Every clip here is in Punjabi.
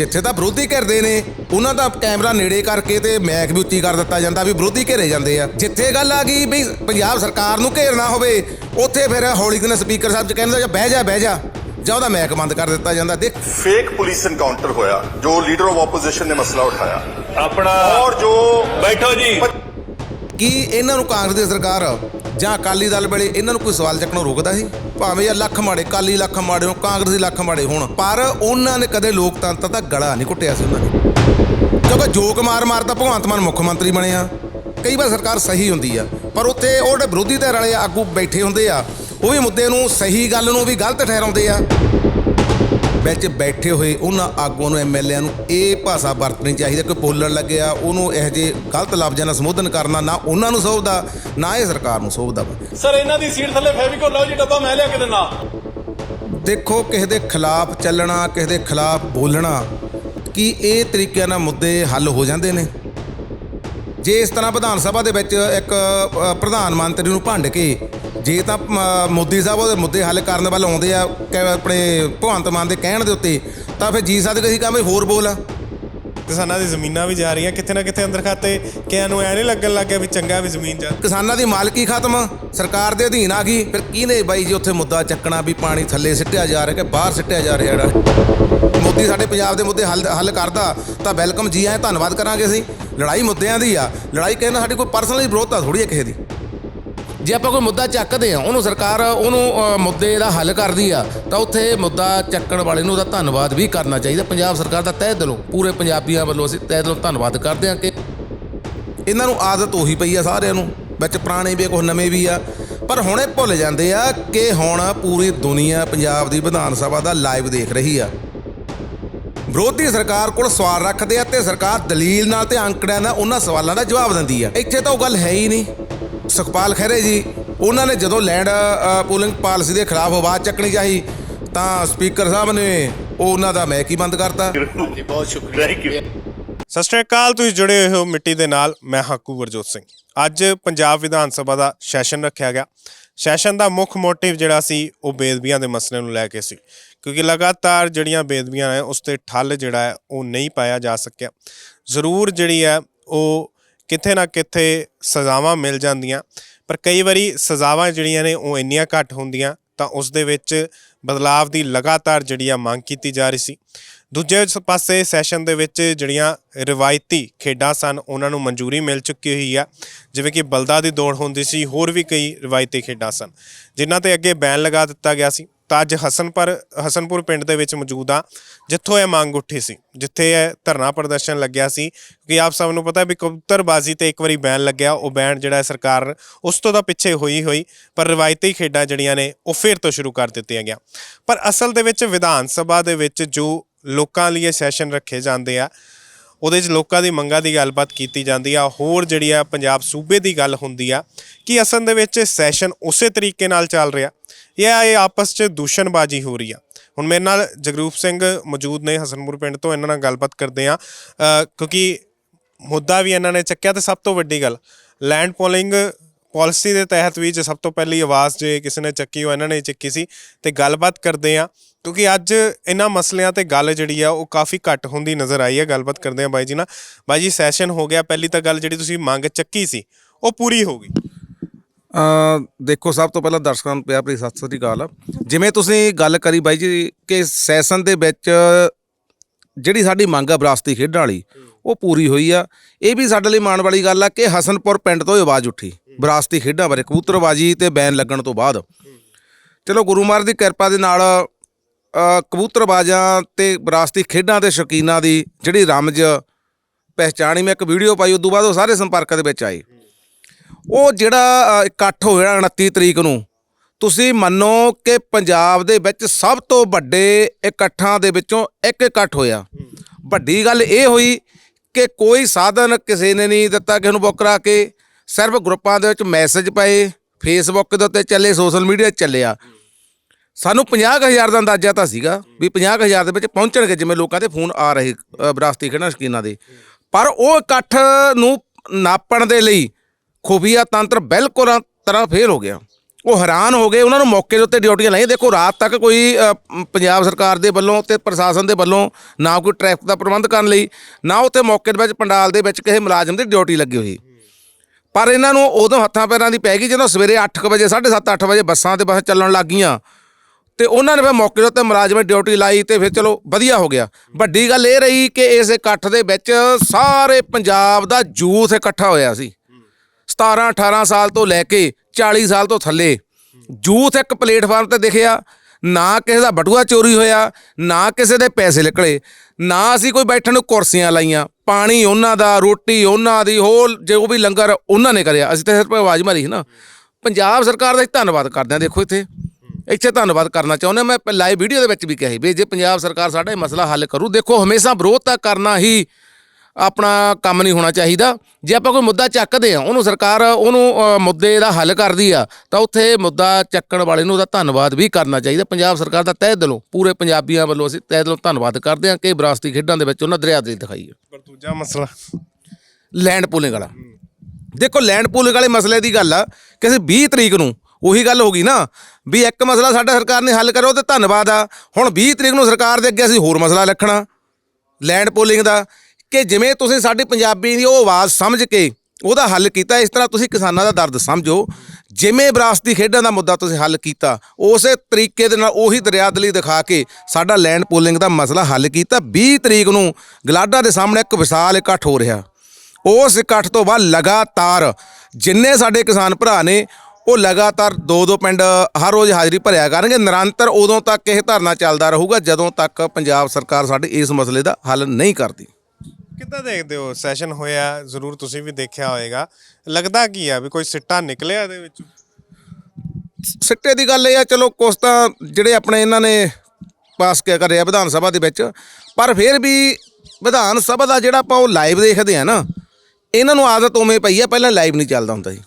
ਜਿੱਥੇ ਤਾਂ ਵਿਰੋਧੀ ਘਿਰਦੇ ਨੇ ਉਹਨਾਂ ਦਾ ਕੈਮਰਾ ਨੇੜੇ ਕਰਕੇ ਤੇ ਮੈਕ ਵੀ ਉੱਚੀ ਕਰ ਦਿੱਤਾ ਜਾਂਦਾ ਵੀ ਵਿਰੋਧੀ ਘੇਰੇ ਜਾਂਦੇ ਆ। ਜਿੱਥੇ ਗੱਲ ਆ ਗਈ ਵੀ ਪੰਜਾਬ ਸਰਕਾਰ ਨੂੰ ਘੇਰਨਾ ਹੋਵੇ ਉੱਥੇ ਫਿਰ ਹੌਲੀ ਦਿਨ ਸਪੀਕਰ ਸਾਹਿਬ ਚ ਕਹਿੰਦਾ ਜਾਂ ਬਹਿ ਜਾ ਬਹਿ ਜਾ। ਜਾਂ ਉਹਦਾ ਮੈਕ ਬੰਦ ਕਰ ਦਿੱਤਾ ਜਾਂਦਾ ਦੇਖ। ਫੇਕ ਪੁਲਿਸ ਐਨਕਾਊਂਟਰ ਹੋਇਆ ਜੋ ਲੀਡਰ ਆਫ ਆਪੋਜੀਸ਼ਨ ਨੇ ਮਸਲਾ ਉਠਾਇਆ। ਆਪਣਾ ਔਰ ਜੋ ਬੈਠੋ ਜੀ। ਕੀ ਇਹਨਾਂ ਨੂੰ ਕਾਂਗਰਸ ਦੀ ਸਰਕਾਰ ਜਾਂ ਅਕਾਲੀ ਦਲ ਵੇਲੇ ਇਹਨਾਂ ਨੂੰ ਕੋਈ ਸਵਾਲ ਚੱਕਣੋਂ ਰੋਕਦਾ ਸੀ? ਭਾਵੇਂ ਇਹ ਲੱਖ ਮਾੜੇ ਅਕਾਲੀ ਲੱਖ ਮਾੜੇ ਹੋ ਕਾਂਗਰਸੀ ਲੱਖ ਮਾੜੇ ਹੋਣ, ਪਰ ਉਹਨਾਂ ਨੇ ਕਦੇ ਲੋਕਤੰਤਰ ਦਾ ਗਲਾ ਨਹੀਂ ਘੁੱਟਿਆ ਸੀ ਉਹਨਾਂ ਨੇ। ਕਿਉਂਕਿ ਜੋਕ ਮਾਰ ਮਾਰ ਤਾਂ ਭਗਵੰਤ ਮਾਨ ਮੁੱਖ ਮੰਤਰੀ ਬਣੇ ਆ। ਕਈ ਵਾਰ ਸਰਕਾਰ ਸਹੀ ਹੁੰਦੀ ਆ, ਪਰ ਉੱਥੇ ਉਹ ਜਿਹੜੇ ਵਿਰੋਧੀ ਧਿਰ ਵਾਲੇ ਆਗੂ ਬੈਠੇ ਹੁੰਦੇ ਆ। ਉਹ ਵੀ ਮੁੱਦੇ ਨੂੰ, ਸਹੀ ਗੱਲ ਨੂੰ ਵੀ ਗਲਤ ਠਹਿਰਾਉਂਦੇ ਆ। ਵਿੱਚ ਬੈਠੇ ਹੋਏ ਉਹਨਾਂ ਆਗੂਆਂ ਨੂੰ ਐਮਐਲਏਆਂ ਨੂੰ ਇਹ ਭਾਸ਼ਾ ਵਰਤਣੀ ਚਾਹੀਦੀ ਕੋਈ ਬੋਲਣ ਲੱਗਿਆ ਉਹਨੂੰ ਇਹੋ ਜਿਹੇ ਗਲਤ ਲਫ਼ਜ਼ਾਂ ਨਾਲ ਸੰਬੋਧਨ ਕਰਨਾ ਨਾ ਉਹਨਾਂ ਨੂੰ ਸੋਭਦਾ ਨਾ ਇਹ ਸਰਕਾਰ ਨੂੰ ਸੋਭਦਾ ਸਰ ਇਹਨਾਂ ਦੀ ਸੀਟ ਥੱਲੇ ਫੈਵੀਕੋਲ ਲਾਓ ਜੀ ਡੱਬਾ ਮੈਂ ਲਿਆ ਕੇ ਦਿੰਨਾ ਦੇਖੋ ਕਿਸੇ ਦੇ ਖਿਲਾਫ ਚੱਲਣਾ ਕਿਸੇ ਦੇ ਖਿਲਾਫ ਬੋਲਣਾ ਕੀ ਇਹ ਤਰੀਕਿਆਂ ਨਾਲ ਮੁੱਦੇ ਹੱਲ ਹੋ ਜਾਂਦੇ ਨੇ? ਜੇ ਇਸ ਤਰ੍ਹਾਂ ਵਿਧਾਨ ਸਭਾ ਦੇ ਵਿੱਚ ਇੱਕ ਪ੍ਰਧਾਨ ਮੰਤਰੀ ਨੂੰ ਭੰਡ ਕੇ ਜੇ ਤਾਂ ਮੋਦੀ ਸਾਹਿਬ ਉਹਦੇ ਮੁੱਦੇ ਹੱਲ ਕਰਨ ਵੱਲ ਆਉਂਦੇ ਆ ਆਪਣੇ ਭਗਵੰਤ ਮਾਨ ਦੇ ਕਹਿਣ ਦੇ ਉੱਤੇ ਤਾਂ ਫਿਰ ਜੀ ਸਕਦੇ ਸੀ ਕਹਾਂ ਹੋਰ ਬੋਲ ਕਿਸਾਨਾਂ ਦੀ ਜ਼ਮੀਨਾਂ ਵੀ ਜਾ ਰਹੀਆਂ ਕਿਤੇ ਨਾ ਕਿਤੇ ਅੰਦਰ ਖਾਤੇ ਕਿਆਂ ਨੂੰ ਐ ਨਹੀਂ ਲੱਗਣ ਲੱਗਿਆ ਵੀ ਚੰਗਾ ਵੀ ਜ਼ਮੀਨ ਜਾ ਕਿਸਾਨਾਂ ਦੀ ਮਾਲਕੀ ਖਤਮ ਸਰਕਾਰ ਦੇ ਅਧੀਨ ਆ ਗਈ ਫਿਰ ਕਿਹਨੇ ਬਾਈ ਜੀ ਉੱਥੇ ਮੁੱਦਾ ਚੱਕਣਾ ਵੀ ਪਾਣੀ ਥੱਲੇ ਸਿੱਟਿਆ ਜਾ ਰਿਹਾ ਕਿ ਬਾਹਰ ਸਿੱਟਿਆ ਜਾ ਰਿਹਾ ਜਿਹੜਾ? ਮੋਦੀ ਸਾਡੇ ਪੰਜਾਬ ਦੇ ਮੁੱਦੇ ਹੱਲ ਹੱਲ ਕਰਦਾ ਤਾਂ ਵੈਲਕਮ ਜੀ ਆਏ ਧੰਨਵਾਦ ਕਰਾਂਗੇ ਅਸੀਂ। ਲੜਾਈ ਮੁੱਦਿਆਂ ਦੀ ਆ ਲੜਾਈ ਕਹਿੰਦਾ ਸਾਡੀ ਕੋਈ ਪਰਸਨਲ ਵਿਰੋਧਤਾ ਥੋੜੀ ਹੈ ਕਿਸੇ ਦੀ। ਜੇ ਆਪਾਂ ਕੋਈ ਮੁੱਦਾ ਚੱਕਦੇ ਆ ਉਹਨੂੰ ਸਰਕਾਰ ਉਹਨੂੰ ਮੁੱਦੇ ਦਾ ਹੱਲ ਕਰਦੀ ਆ ਤਾਂ ਉੱਥੇ ਮੁੱਦਾ ਚੱਕਣ ਵਾਲੇ ਨੂੰ ਉਹਦਾ ਧੰਨਵਾਦ ਵੀ ਕਰਨਾ ਚਾਹੀਦਾ। ਪੰਜਾਬ ਸਰਕਾਰ ਦਾ ਤਹਿ ਦਿਲੋਂ ਪੂਰੇ ਪੰਜਾਬੀਆਂ ਵੱਲੋਂ ਅਸੀਂ ਤਹਿ ਦਿਲੋਂ ਧੰਨਵਾਦ ਕਰਦੇ ਹਾਂ ਕਿ ਇਹਨਾਂ ਨੂੰ ਆਦਤ ਉਹੀ ਪਈ ਆ ਸਾਰਿਆਂ ਨੂੰ ਵਿੱਚ ਪੁਰਾਣੇ ਵੀ ਆ, ਕੁਛ ਨਵੇਂ ਵੀ ਆ। ਪਰ ਹੁਣ ਇਹ ਭੁੱਲ ਜਾਂਦੇ ਆ ਕਿ ਹੁਣ ਪੂਰੀ ਦੁਨੀਆ ਪੰਜਾਬ ਦੀ ਵਿਧਾਨ ਸਭਾ ਦਾ ਲਾਈਵ ਦੇਖ ਰਹੀ ਆ। ਵਿਰੋਧੀ ਸਰਕਾਰ ਕੋਲ ਸਵਾਲ ਰੱਖਦੇ ਆ ਤੇ ਸਰਕਾਰ ਦਲੀਲ ਨਾਲ ਤੇ ਅੰਕੜਿਆਂ ਨਾਲ ਉਹਨਾਂ ਸਵਾਲਾਂ ਦਾ ਜਵਾਬ ਦਿੰਦੀ ਆ। ਇੱਥੇ ਤਾਂ ਉਹ ਗੱਲ ਹੈ ਹੀ ਨਹੀਂ। ਸੁਖਪਾਲ ਖਹਿਰੇ ਜੀ ਉਹਨਾਂ ਨੇ ਜਦੋਂ ਲੈਂਡ ਪੋਲਿੰਗ ਪਾਲਿਸੀ ਦੇ ਖਿਲਾਫ ਆਵਾਜ਼ ਚੱਕਣੀ ਚਾਹੀ ਤਾਂ ਸਪੀਕਰ ਸਾਹਿਬ ਨੇ ਉਹ ਉਹਨਾਂ ਦਾ ਮੈਕ ਹੀ ਬੰਦ ਕਰਤਾ। ਜੀ ਬਹੁਤ ਸ਼ੁਕਰੀਆ। ਥੈਂਕ ਯੂ ਸਤਿ ਸ਼੍ਰੀ ਅਕਾਲ ਤੁਸੀਂ ਜੁੜੇ ਹੋਏ ਹੋ ਮਿੱਟੀ ਦੇ ਨਾਲ ਮੈਂ ਹਾਕੂ ਵਰਜੋਤ ਸਿੰਘ। ਅੱਜ ਪੰਜਾਬ ਵਿਧਾਨ ਸਭਾ ਦਾ ਸੈਸ਼ਨ ਰੱਖਿਆ ਗਿਆ। ਸੈਸ਼ਨ ਦਾ ਮੁੱਖ ਮੋਟਿਵ ਜਿਹੜਾ ਸੀ ਉਹ ਬੇਦਬੀਆਂ ਦੇ ਮਸਲੇ ਨੂੰ ਲੈ ਕੇ ਸੀ। ਕਿਉਂਕਿ ਲਗਾਤਾਰ ਜਿਹੜੀਆਂ ਬੇਦਬੀਆਂ ਨੇ ਉਸ ਤੇ ਠੱਲ ਜਿਹੜਾ ਹੈ ਉਹ ਨਹੀਂ ਪਾਇਆ ਜਾ ਸਕਿਆ। ਜ਼ਰੂਰ ਜਿਹੜੀ ਹੈ ਉਹ ਕਿਤੇ ਨਾ ਕਿੱਥੇ ਸਜ਼ਾਵਾਂ ਮਿਲ ਜਾਂਦੀਆਂ। ਪਰ ਕਈ ਵਾਰੀ ਸਜ਼ਾਵਾਂ ਜਿਹੜੀਆਂ ਨੇ ਉਹ ਇੰਨੀਆਂ ਘੱਟ ਹੁੰਦੀਆਂ ਤਾਂ ਉਸ ਦੇ ਵਿੱਚ ਬਦਲਾਵ ਦੀ ਲਗਾਤਾਰ ਜਿਹੜੀ ਆ ਮੰਗ ਕੀਤੀ ਜਾ ਰਹੀ ਸੀ। ਦੂਜੇ ਪਾਸੇ ਸੈਸ਼ਨ ਦੇ ਵਿੱਚ ਜਿਹੜੀਆਂ ਰਵਾਇਤੀ ਖੇਡਾਂ ਸਨ, ਉਹਨਾਂ ਨੂੰ ਮਨਜ਼ੂਰੀ ਮਿਲ ਚੁੱਕੀ ਹੋਈ ਆ। ਜਿਵੇਂ ਕਿ ਬਲਦਾ ਦੀ ਦੌੜ ਹੁੰਦੀ ਸੀ, ਹੋਰ ਵੀ ਕਈ ਰਵਾਇਤੀ ਖੇਡਾਂ ਸਨ, ਜਿਨ੍ਹਾਂ ਤੇ ਅੱਗੇ ਬੈਨ ਲਗਾ ਦਿੱਤਾ ਗਿਆ ਸੀ। ਤਾਂ ਅੱਜ ਹਸਨਪੁਰ ਹਸਨਪੁਰ ਪਿੰਡ ਦੇ ਵਿੱਚ ਮੌਜੂਦ ਆ ਜਿੱਥੋਂ ਇਹ ਮੰਗ ਉੱਠੀ ਸੀ, ਜਿੱਥੇ ਇਹ ਧਰਨਾ ਪ੍ਰਦਰਸ਼ਨ ਲੱਗਿਆ ਸੀ ਕਿ ਆਪ ਸਭ ਨੂੰ ਪਤਾ ਵੀ ਕਬੂਤਰਬਾਜ਼ੀ ਤੇ ਇੱਕ ਵਾਰੀ ਬੈਨ ਲੱਗਿਆ, ਉਹ ਬੈਨ ਜਿਹੜਾ ਸਰਕਾਰ ਉਸ ਤੋਂ ਤਾਂ ਪਿੱਛੇ ਹੋਈ ਹੋਈ, ਪਰ ਰਵਾਇਤੀ ਖੇਡਾਂ ਜਿਹੜੀਆਂ ਨੇ, ਉਹ ਫਿਰ ਤੋਂ ਸ਼ੁਰੂ ਕਰ ਦਿੱਤੀਆਂ ਗਿਆ ਪਰ ਅਸਲ ਦੇ ਵਿੱਚ ਵਿਧਾਨ ਸਭਾ ਦੇ ਵਿੱਚ ਜੋ ਲੋਕਾਂ ਲਈ ਇਹ ਸੈਸ਼ਨ ਰੱਖੇ ਜਾਂਦੇ ਆ ਉਹਦੇ 'ਚ ਲੋਕਾਂ ਦੀ ਮੰਗਾਂ ਦੀ ਗੱਲਬਾਤ ਕੀਤੀ ਜਾਂਦੀ ਆ। ਹੋਰ ਜਿਹੜੀ ਆ ਪੰਜਾਬ ਸੂਬੇ ਦੀ ਗੱਲ ਹੁੰਦੀ ਆ ਕਿ ਅਸਲ ਦੇ ਵਿੱਚ ਸੈਸ਼ਨ ਉਸੇ ਤਰੀਕੇ ਨਾਲ ਚੱਲ ਰਿਹਾ। ਜਾਂ ਇਹ ਆਪਸ 'ਚ ਦੂਸ਼ਣਬਾਜ਼ੀ ਹੋ ਰਹੀ ਆ। ਹੁਣ ਮੇਰੇ ਨਾਲ ਜਗਰੂਪ ਸਿੰਘ ਮੌਜੂਦ ਨੇ, ਹਸਨਪੁਰ ਪਿੰਡ ਤੋਂ ਇਹਨਾਂ ਨਾਲ ਗੱਲਬਾਤ ਕਰਦੇ ਆ। ਕਿਉਂਕਿ ਮੁੱਦਾ ਵੀ ਇਹਨਾਂ ਨੇ ਚੱਕਿਆ ਤੇ ਸਭ ਤੋਂ ਵੱਡੀ ਗੱਲ, ਲੈਂਡ ਪੋਲਿੰਗ ਪਾਲਿਸੀ ਦੇ ਤਹਿਤ ਵੀ ਜੇ ਸਭ ਤੋਂ ਪਹਿਲੀ ਆਵਾਜ਼ ਜੇ ਕਿਸੇ ਨੇ ਚੱਕੀ ਉਹ ਇਹਨਾਂ ਨੇ ਚੱਕੀ ਸੀ ਤੇ ਗੱਲਬਾਤ ਕਰਦੇ ਆ ਕਿਉਂਕਿ ਅੱਜ ਇਹਨਾਂ ਮਸਲਿਆਂ ਤੇ ਗੱਲ ਜਿਹੜੀ ਆ ਉਹ ਕਾਫੀ ਘੱਟ ਹੁੰਦੀ ਨਜ਼ਰ ਆਈ ਹੈ, ਗੱਲਬਾਤ ਕਰਦੇ ਆ ਬਾਈ ਜੀ ਨਾਲ। ਬਾਈ ਜੀ ਸੈਸ਼ਨ ਹੋ ਗਿਆ, ਪਹਿਲੀ ਤਾਂ ਗੱਲ ਜਿਹੜੀ ਤੁਸੀਂ ਮੰਗ ਚੱਕੀ ਸੀ, ਉਹ ਪੂਰੀ ਹੋ ਗਈ। ਅ ਦੇਖੋ, ਸਭ ਤੋਂ ਪਹਿਲਾਂ ਦਰਸ਼ਕਾਂ ਨੂੰ ਪਿਆਰ ਭਰੀ ਸਤਿ ਸ੍ਰੀ ਅਕਾਲ। ਜਿਵੇਂ ਤੁਸੀਂ ਗੱਲ ਕਰੀ ਬਾਈ ਜੀ ਕਿ ਸੈਸ਼ਨ ਦੇ ਵਿੱਚ ਜਿਹੜੀ ਸਾਡੀ ਮੰਗ ਆ ਵਿਰਾਸਤੀ ਖੇਡਾਂ ਵਾਲੀ, ਉਹ ਪੂਰੀ ਹੋਈ ਆ। ਇਹ ਵੀ ਸਾਡੇ ਲਈ ਮਾਣ ਵਾਲੀ ਗੱਲ ਆ ਕਿ ਹਸਨਪੁਰ ਪਿੰਡ ਤੋਂ ਹੀ ਆਵਾਜ਼ ਉੱਠੀ। ਵਿਰਾਸਤੀ ਖੇਡਾਂ ਬਾਰੇ, ਕਬੂਤਰਬਾਜੀ ਤੇ ਬੈਨ ਲੱਗਣ ਤੋਂ ਬਾਅਦ। ਚਲੋ, ਗੁਰੂ ਮਹਾਰਾਜ ਦੀ ਕਿਰਪਾ ਦੇ ਨਾਲ ਕਬੂਤਰਬਾਜ਼ਾਂ ਤੇ ਵਿਰਾਸਤੀ ਖੇਡਾਂ ਦੇ ਸ਼ੌਕੀਨਾਂ ਦੀ ਜਿਹੜੀ ਰਮਜ ਪਹਿਚਾਣੀ ਮੈਂ ਇੱਕ ਵੀਡੀਓ ਪਾਈ, ਉਦੋਂ ਬਾਅਦ ਉਹ ਸਾਰੇ ਸੰਪਰਕ ਦੇ ਵਿੱਚ ਆਏ। ਉਹ ਜਿਹੜਾ ਇਕੱਠ ਹੋਇਆ 29 ਤਰੀਕ ਨੂੰ, ਤੁਸੀਂ ਮੰਨੋ ਕਿ ਪੰਜਾਬ ਦੇ ਵਿੱਚ ਸਭ ਤੋਂ ਵੱਡੇ ਇਕੱਠਾਂ ਦੇ ਵਿੱਚੋਂ ਇੱਕ ਇਕੱਠ ਹੋਇਆ। ਵੱਡੀ ਗੱਲ ਇਹ ਹੋਈ ਕਿ ਕੋਈ ਸਾਧਨ ਕਿਸੇ ਨੇ ਨਹੀਂ ਦਿੱਤਾ, ਕਿਸੇ ਨੂੰ ਬੁੱਕ ਕਰਾ ਕੇ ਸਿਰਫ ਗਰੁੱਪਾਂ ਦੇ ਵਿੱਚ ਮੈਸੇਜ ਪਏ ਫੇਸਬੁੱਕ ਦੇ ਉੱਤੇ ਚੱਲੇ ਸੋਸ਼ਲ ਮੀਡੀਆ ਚੱਲਿਆ ਸਾਨੂੰ 50000 ਦਾ ਅੰਦਾਜ਼ਾ ਤਾਂ ਸੀਗਾ ਵੀ 50000 ਦੇ ਵਿੱਚ ਪਹੁੰਚਣਗੇ ਜਿਵੇਂ ਲੋਕਾਂ ਦੇ ਫੋਨ ਆ ਰਹੇ ਵਿਰਾਸਤੀ ਖੇਡਾਂ ਸ਼ਕੀਨਾਂ ਦੇ। ਪਰ ਉਹ ਇਕੱਠ ਨੂੰ ਨਾਪਣ ਦੇ ਲਈ ਖੁਫੀਆ ਤੰਤਰ ਬਿਲਕੁਲ ਤਰ੍ਹਾਂ ਫੇਲ ਹੋ ਗਿਆ। ਉਹ ਹੈਰਾਨ ਹੋ ਗਏ, ਉਹਨਾਂ ਨੂੰ ਮੌਕੇ ਦੇ ਉੱਤੇ ਡਿਊਟੀਆਂ ਲਾਈਆਂ। ਦੇਖੋ, ਰਾਤ ਤੱਕ ਕੋਈ ਪੰਜਾਬ ਸਰਕਾਰ ਦੇ ਵੱਲੋਂ ਤੇ ਪ੍ਰਸ਼ਾਸਨ ਦੇ ਵੱਲੋਂ ਨਾ ਕੋਈ ਟ੍ਰੈਫਿਕ ਦਾ ਪ੍ਰਬੰਧ ਕਰਨ ਲਈ, ਨਾ ਉੱਥੇ ਮੌਕੇ ਦੇ ਵਿੱਚ ਪੰਡਾਲ ਦੇ ਵਿੱਚ ਕਿਸੇ ਮੁਲਾਜ਼ਮ ਦੀ ਡਿਊਟੀ ਲੱਗੀ ਹੋਈ। ਪਰ ਇਹਨਾਂ ਨੂੰ ਉਦੋਂ ਹੱਥਾਂ ਪੈਰਾਂ ਦੀ ਪੈ ਗਈ ਜਦੋਂ ਸਵੇਰੇ 8:00 ਵਜੇ 7:30 8 ਵਜੇ ਬੱਸਾਂ ਤੇ ਬੱਸ ਚੱਲਣ ਲੱਗ ਗਈਆਂ। ਤੇ ਉਹਨਾਂ ਨੇ ਫਿਰ ਮੌਕੇ ਦੇ ਉੱਤੇ ਮੁਲਾਜ਼ਮ ਡਿਊਟੀ ਲਾਈ ਤੇ ਫਿਰ ਚਲੋ ਵਧੀਆ ਹੋ ਗਿਆ। ਵੱਡੀ ਗੱਲ ਇਹ ਰਹੀ ਕਿ ਇਸ ਇਕੱਠ ਦੇ ਵਿੱਚ ਸਾਰੇ ਪੰਜਾਬ ਦਾ ਯੂਥ ਇਕੱਠਾ ਹੋਇਆ ਸੀ। 17 18 ਸਾਲ ਤੋਂ ਲੈ ਕੇ 40 ਸਾਲ ਤੋਂ ਥੱਲੇ ਯੂਥ ਇੱਕ ਪਲੇਟਫਾਰਮ ਤੇ ਦਿਖਿਆ। ਨਾ ਕਿਸੇ ਦਾ ਬਟੂਆ ਚੋਰੀ ਹੋਇਆ, ਨਾ ਕਿਸੇ ਦੇ ਪੈਸੇ ਨਿਕਲੇ। ਨਾ ਅਸੀਂ ਕੋਈ ਬੈਠਣ ਨੂੰ ਕੁਰਸੀਆਂ ਲਾਈਆਂ, ਪਾਣੀ ਉਹਨਾਂ ਦਾ, ਰੋਟੀ ਉਹਨਾਂ ਦੀ, ਹੋਰ ਜੋ ਵੀ ਲੰਗਰ ਉਹਨਾਂ ਨੇ ਕਰਿਆ, ਅਸੀਂ ਤਾਂ ਸਿਰਫ ਆਵਾਜ਼ ਮਾਰੀ ਸੀ ਨਾ। ਪੰਜਾਬ ਸਰਕਾਰ ਦਾ ਧੰਨਵਾਦ ਕਰਦੇ ਹਾਂ, ਦੇਖੋ ਇੱਥੇ। ਇੱਥੇ ਧੰਨਵਾਦ ਕਰਨਾ ਚਾਹੁੰਦਾ ਮੈਂ ਲਾਈਵ ਵੀਡੀਓ ਦੇ ਵਿੱਚ ਵੀ ਕਿਹਾ ਸੀ ਵੀ ਜੇ ਪੰਜਾਬ ਸਰਕਾਰ ਸਾਡਾ ਇਹ ਮਸਲਾ ਹੱਲ ਕਰੂ, ਦੇਖੋ ਹਮੇਸ਼ਾ ਵਿਰੋਧ ਤਾਂ ਕਰਨਾ ਹੀ ਆਪਣਾ ਕੰਮ ਨਹੀਂ ਹੋਣਾ ਚਾਹੀਦਾ। ਜੇ ਆਪਾਂ ਕੋਈ ਮੁੱਦਾ ਚੱਕਦੇ ਆ ਉਹਨੂੰ ਸਰਕਾਰ ਉਹਨੂੰ ਮੁੱਦੇ ਦਾ ਹੱਲ ਕਰਦੀ ਆ ਤਾਂ ਉੱਥੇ ਮੁੱਦਾ ਚੱਕਣ ਵਾਲੇ ਨੂੰ ਉਹਦਾ ਧੰਨਵਾਦ ਵੀ ਕਰਨਾ ਚਾਹੀਦਾ। ਪੰਜਾਬ ਸਰਕਾਰ ਦਾ ਤਹਿ ਦਿਲੋਂ ਪੂਰੇ ਪੰਜਾਬੀਆਂ ਵੱਲੋਂ ਅਸੀਂ ਤਹਿ ਦਿਲੋਂ ਧੰਨਵਾਦ ਕਰਦੇ ਹਾਂ ਕਿ ਵਿਰਾਸਤੀ ਖੇਡਾਂ ਦੇ ਵਿੱਚ ਉਹਨਾਂ ਦਰਿਆਦਲੀ ਦਿਖਾਈ ਹੈ। ਪਰ ਦੂਜਾ ਮਸਲਾ? ਲੈਂਡ ਪੂਲਿੰਗ ਵਾਲਾ। ਦੇਖੋ ਲੈਂਡ ਪੂਲਿੰਗ ਵਾਲੇ ਮਸਲੇ ਦੀ ਗੱਲ ਆ ਕਿ ਅਸੀਂ 20 ਤਰੀਕ ਨੂੰ ਉਹੀ ਗੱਲ ਹੋ ਗਈ ਨਾ ਵੀ ਇੱਕ ਮਸਲਾ ਸਾਡਾ ਸਰਕਾਰ ਨੇ ਹੱਲ ਕਰੋ ਤੇ ਧੰਨਵਾਦ ਆ। ਹੁਣ 20 ਤਰੀਕ ਨੂੰ ਸਰਕਾਰ ਦੇ ਅੱਗੇ ਅਸੀਂ ਹੋਰ ਮਸਲਾ ਰੱਖਣਾ ਲੈਂਡ ਪੂਲਿੰਗ ਦਾ। ਕਿ ਜਿਵੇਂ ਤੁਸੀਂ ਸਾਡੀ ਪੰਜਾਬੀ ਦੀ ਉਹ ਆਵਾਜ਼ ਸਮਝ ਕੇ ਉਹਦਾ ਹੱਲ ਕੀਤਾ, ਇਸ ਤਰ੍ਹਾਂ ਤੁਸੀਂ ਕਿਸਾਨਾਂ ਦਾ ਦਰਦ ਸਮਝੋ। ਜਿਵੇਂ ਵਿਰਾਸਤੀ ਖੇਡਾਂ ਦਾ ਮੁੱਦਾ ਤੁਸੀਂ ਹੱਲ ਕੀਤਾ, ਉਸੇ ਤਰੀਕੇ ਦੇ ਨਾਲ ਉਹੀ ਦਰਿਆਦਲੀ ਦਿਖਾ ਕੇ ਸਾਡਾ ਲੈਂਡ ਪੂਲਿੰਗ ਦਾ ਮਸਲਾ ਹੱਲ ਕੀਤਾ। 20 ਤਰੀਕ ਨੂੰ ਗਲਾਡਾ ਦੇ ਸਾਹਮਣੇ ਇੱਕ ਵਿਸ਼ਾਲ ਇਕੱਠ ਹੋ ਰਿਹਾ। ਉਸ ਇਕੱਠ ਤੋਂ ਬਾਅਦ ਲਗਾਤਾਰ ਜਿੰਨੇ ਸਾਡੇ ਕਿਸਾਨ ਭਰਾ ਨੇ, ਉਹ ਲਗਾਤਾਰ ਦੋ ਦੋ ਪਿੰਡ ਹਰ ਰੋਜ਼ ਹਾਜ਼ਰੀ ਭਰਿਆ ਕਰਨਗੇ। ਨਿਰੰਤਰ ਉਦੋਂ ਤੱਕ ਇਹ ਧਰਨਾ ਚੱਲਦਾ ਰਹੂਗਾ, ਜਦੋਂ ਤੱਕ ਪੰਜਾਬ ਸਰਕਾਰ ਸਾਡੇ ਇਸ ਮਸਲੇ ਦਾ ਹੱਲ ਨਹੀਂ ਕਰਦੀ। ਕਿੱਦਾਂ ਦੇਖਦੇ ਹੋ? ਸੈਸ਼ਨ ਹੋਇਆ ਜ਼ਰੂਰ ਤੁਸੀਂ ਵੀ ਦੇਖਿਆ ਹੋਵੇਗਾ ਲੱਗਦਾ ਕੀ ਆ ਵੀ ਕੋਈ ਸਿੱਟਾ ਨਿਕਲਿਆ ਇਹਦੇ ਵਿੱਚ? ਸਿੱਟੇ ਦੀ ਗੱਲ ਇਹ ਆ ਚਲੋ ਕੁਛ ਤਾਂ ਜਿਹੜੇ ਆਪਣੇ ਇਹਨਾਂ ਨੇ ਪਾਸ ਕਿਆ ਕਰਿਆ ਵਿਧਾਨ ਸਭਾ ਦੇ ਵਿੱਚ ਪਰ ਫਿਰ ਵੀ ਵਿਧਾਨ ਸਭਾ ਦਾ ਜਿਹੜਾ ਆਪਾਂ ਉਹ ਲਾਈਵ ਦੇਖਦੇ ਆ ਨਾ ਇਹਨਾਂ ਨੂੰ ਆਦਤ ਉਵੇਂ ਪਈ ਆ ਪਹਿਲਾਂ ਲਾਈਵ ਨਹੀਂ ਚੱਲਦਾ ਹੁੰਦਾ ਸੀ।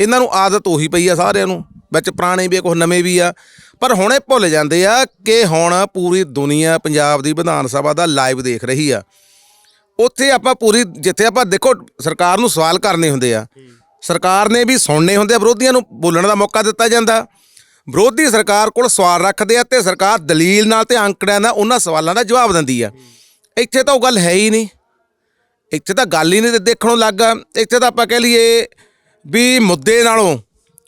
ਇਹਨਾਂ ਨੂੰ ਆਦਤ ਉਹੀ ਪਈ ਆ ਸਾਰਿਆਂ ਨੂੰ ਵਿੱਚ ਪੁਰਾਣੇ ਵੀ ਆ ਕੁਝ ਨਵੇਂ ਵੀ ਆ ਪਰ ਹੁਣ ਇਹ ਭੁੱਲ ਜਾਂਦੇ ਆ ਕਿ ਹੁਣ ਪੂਰੀ ਦੁਨੀਆ ਪੰਜਾਬ ਦੀ ਵਿਧਾਨ ਸਭਾ ਦਾ ਲਾਈਵ ਦੇਖ ਰਹੀ ਆ। ਉੱਥੇ ਆਪਾਂ ਪੂਰੀ ਜਿੱਥੇ ਆਪਾਂ ਦੇਖੋ ਸਰਕਾਰ ਨੂੰ ਸਵਾਲ ਕਰਨੇ ਹੁੰਦੇ ਆ। ਸਰਕਾਰ ਨੇ ਵੀ ਸੁਣਨੇ ਹੁੰਦੇ ਆ ਵਿਰੋਧੀਆਂ ਨੂੰ ਬੋਲਣ ਦਾ ਮੌਕਾ ਦਿੱਤਾ ਜਾਂਦਾ। ਵਿਰੋਧੀ ਸਰਕਾਰ ਕੋਲ ਸਵਾਲ ਰੱਖਦੇ ਆ ਤੇ ਸਰਕਾਰ ਦਲੀਲ ਨਾਲ ਤੇ ਅੰਕੜਿਆਂ ਨਾਲ ਉਹਨਾਂ ਸਵਾਲਾਂ ਦਾ ਜਵਾਬ ਦਿੰਦੀ ਆ। ਇੱਥੇ ਤਾਂ ਉਹ ਗੱਲ ਹੈ ਹੀ ਨਹੀਂ। ਇੱਥੇ ਤਾਂ ਗੱਲ ਹੀ ਨਹੀਂ ਦੇਖਣੋਂ ਲੱਗਾ ਇੱਥੇ ਤਾਂ ਆਪਾਂ ਕਹਿ ਲਈਏ ਵੀ ਮੁੱਦੇ ਨਾਲੋਂ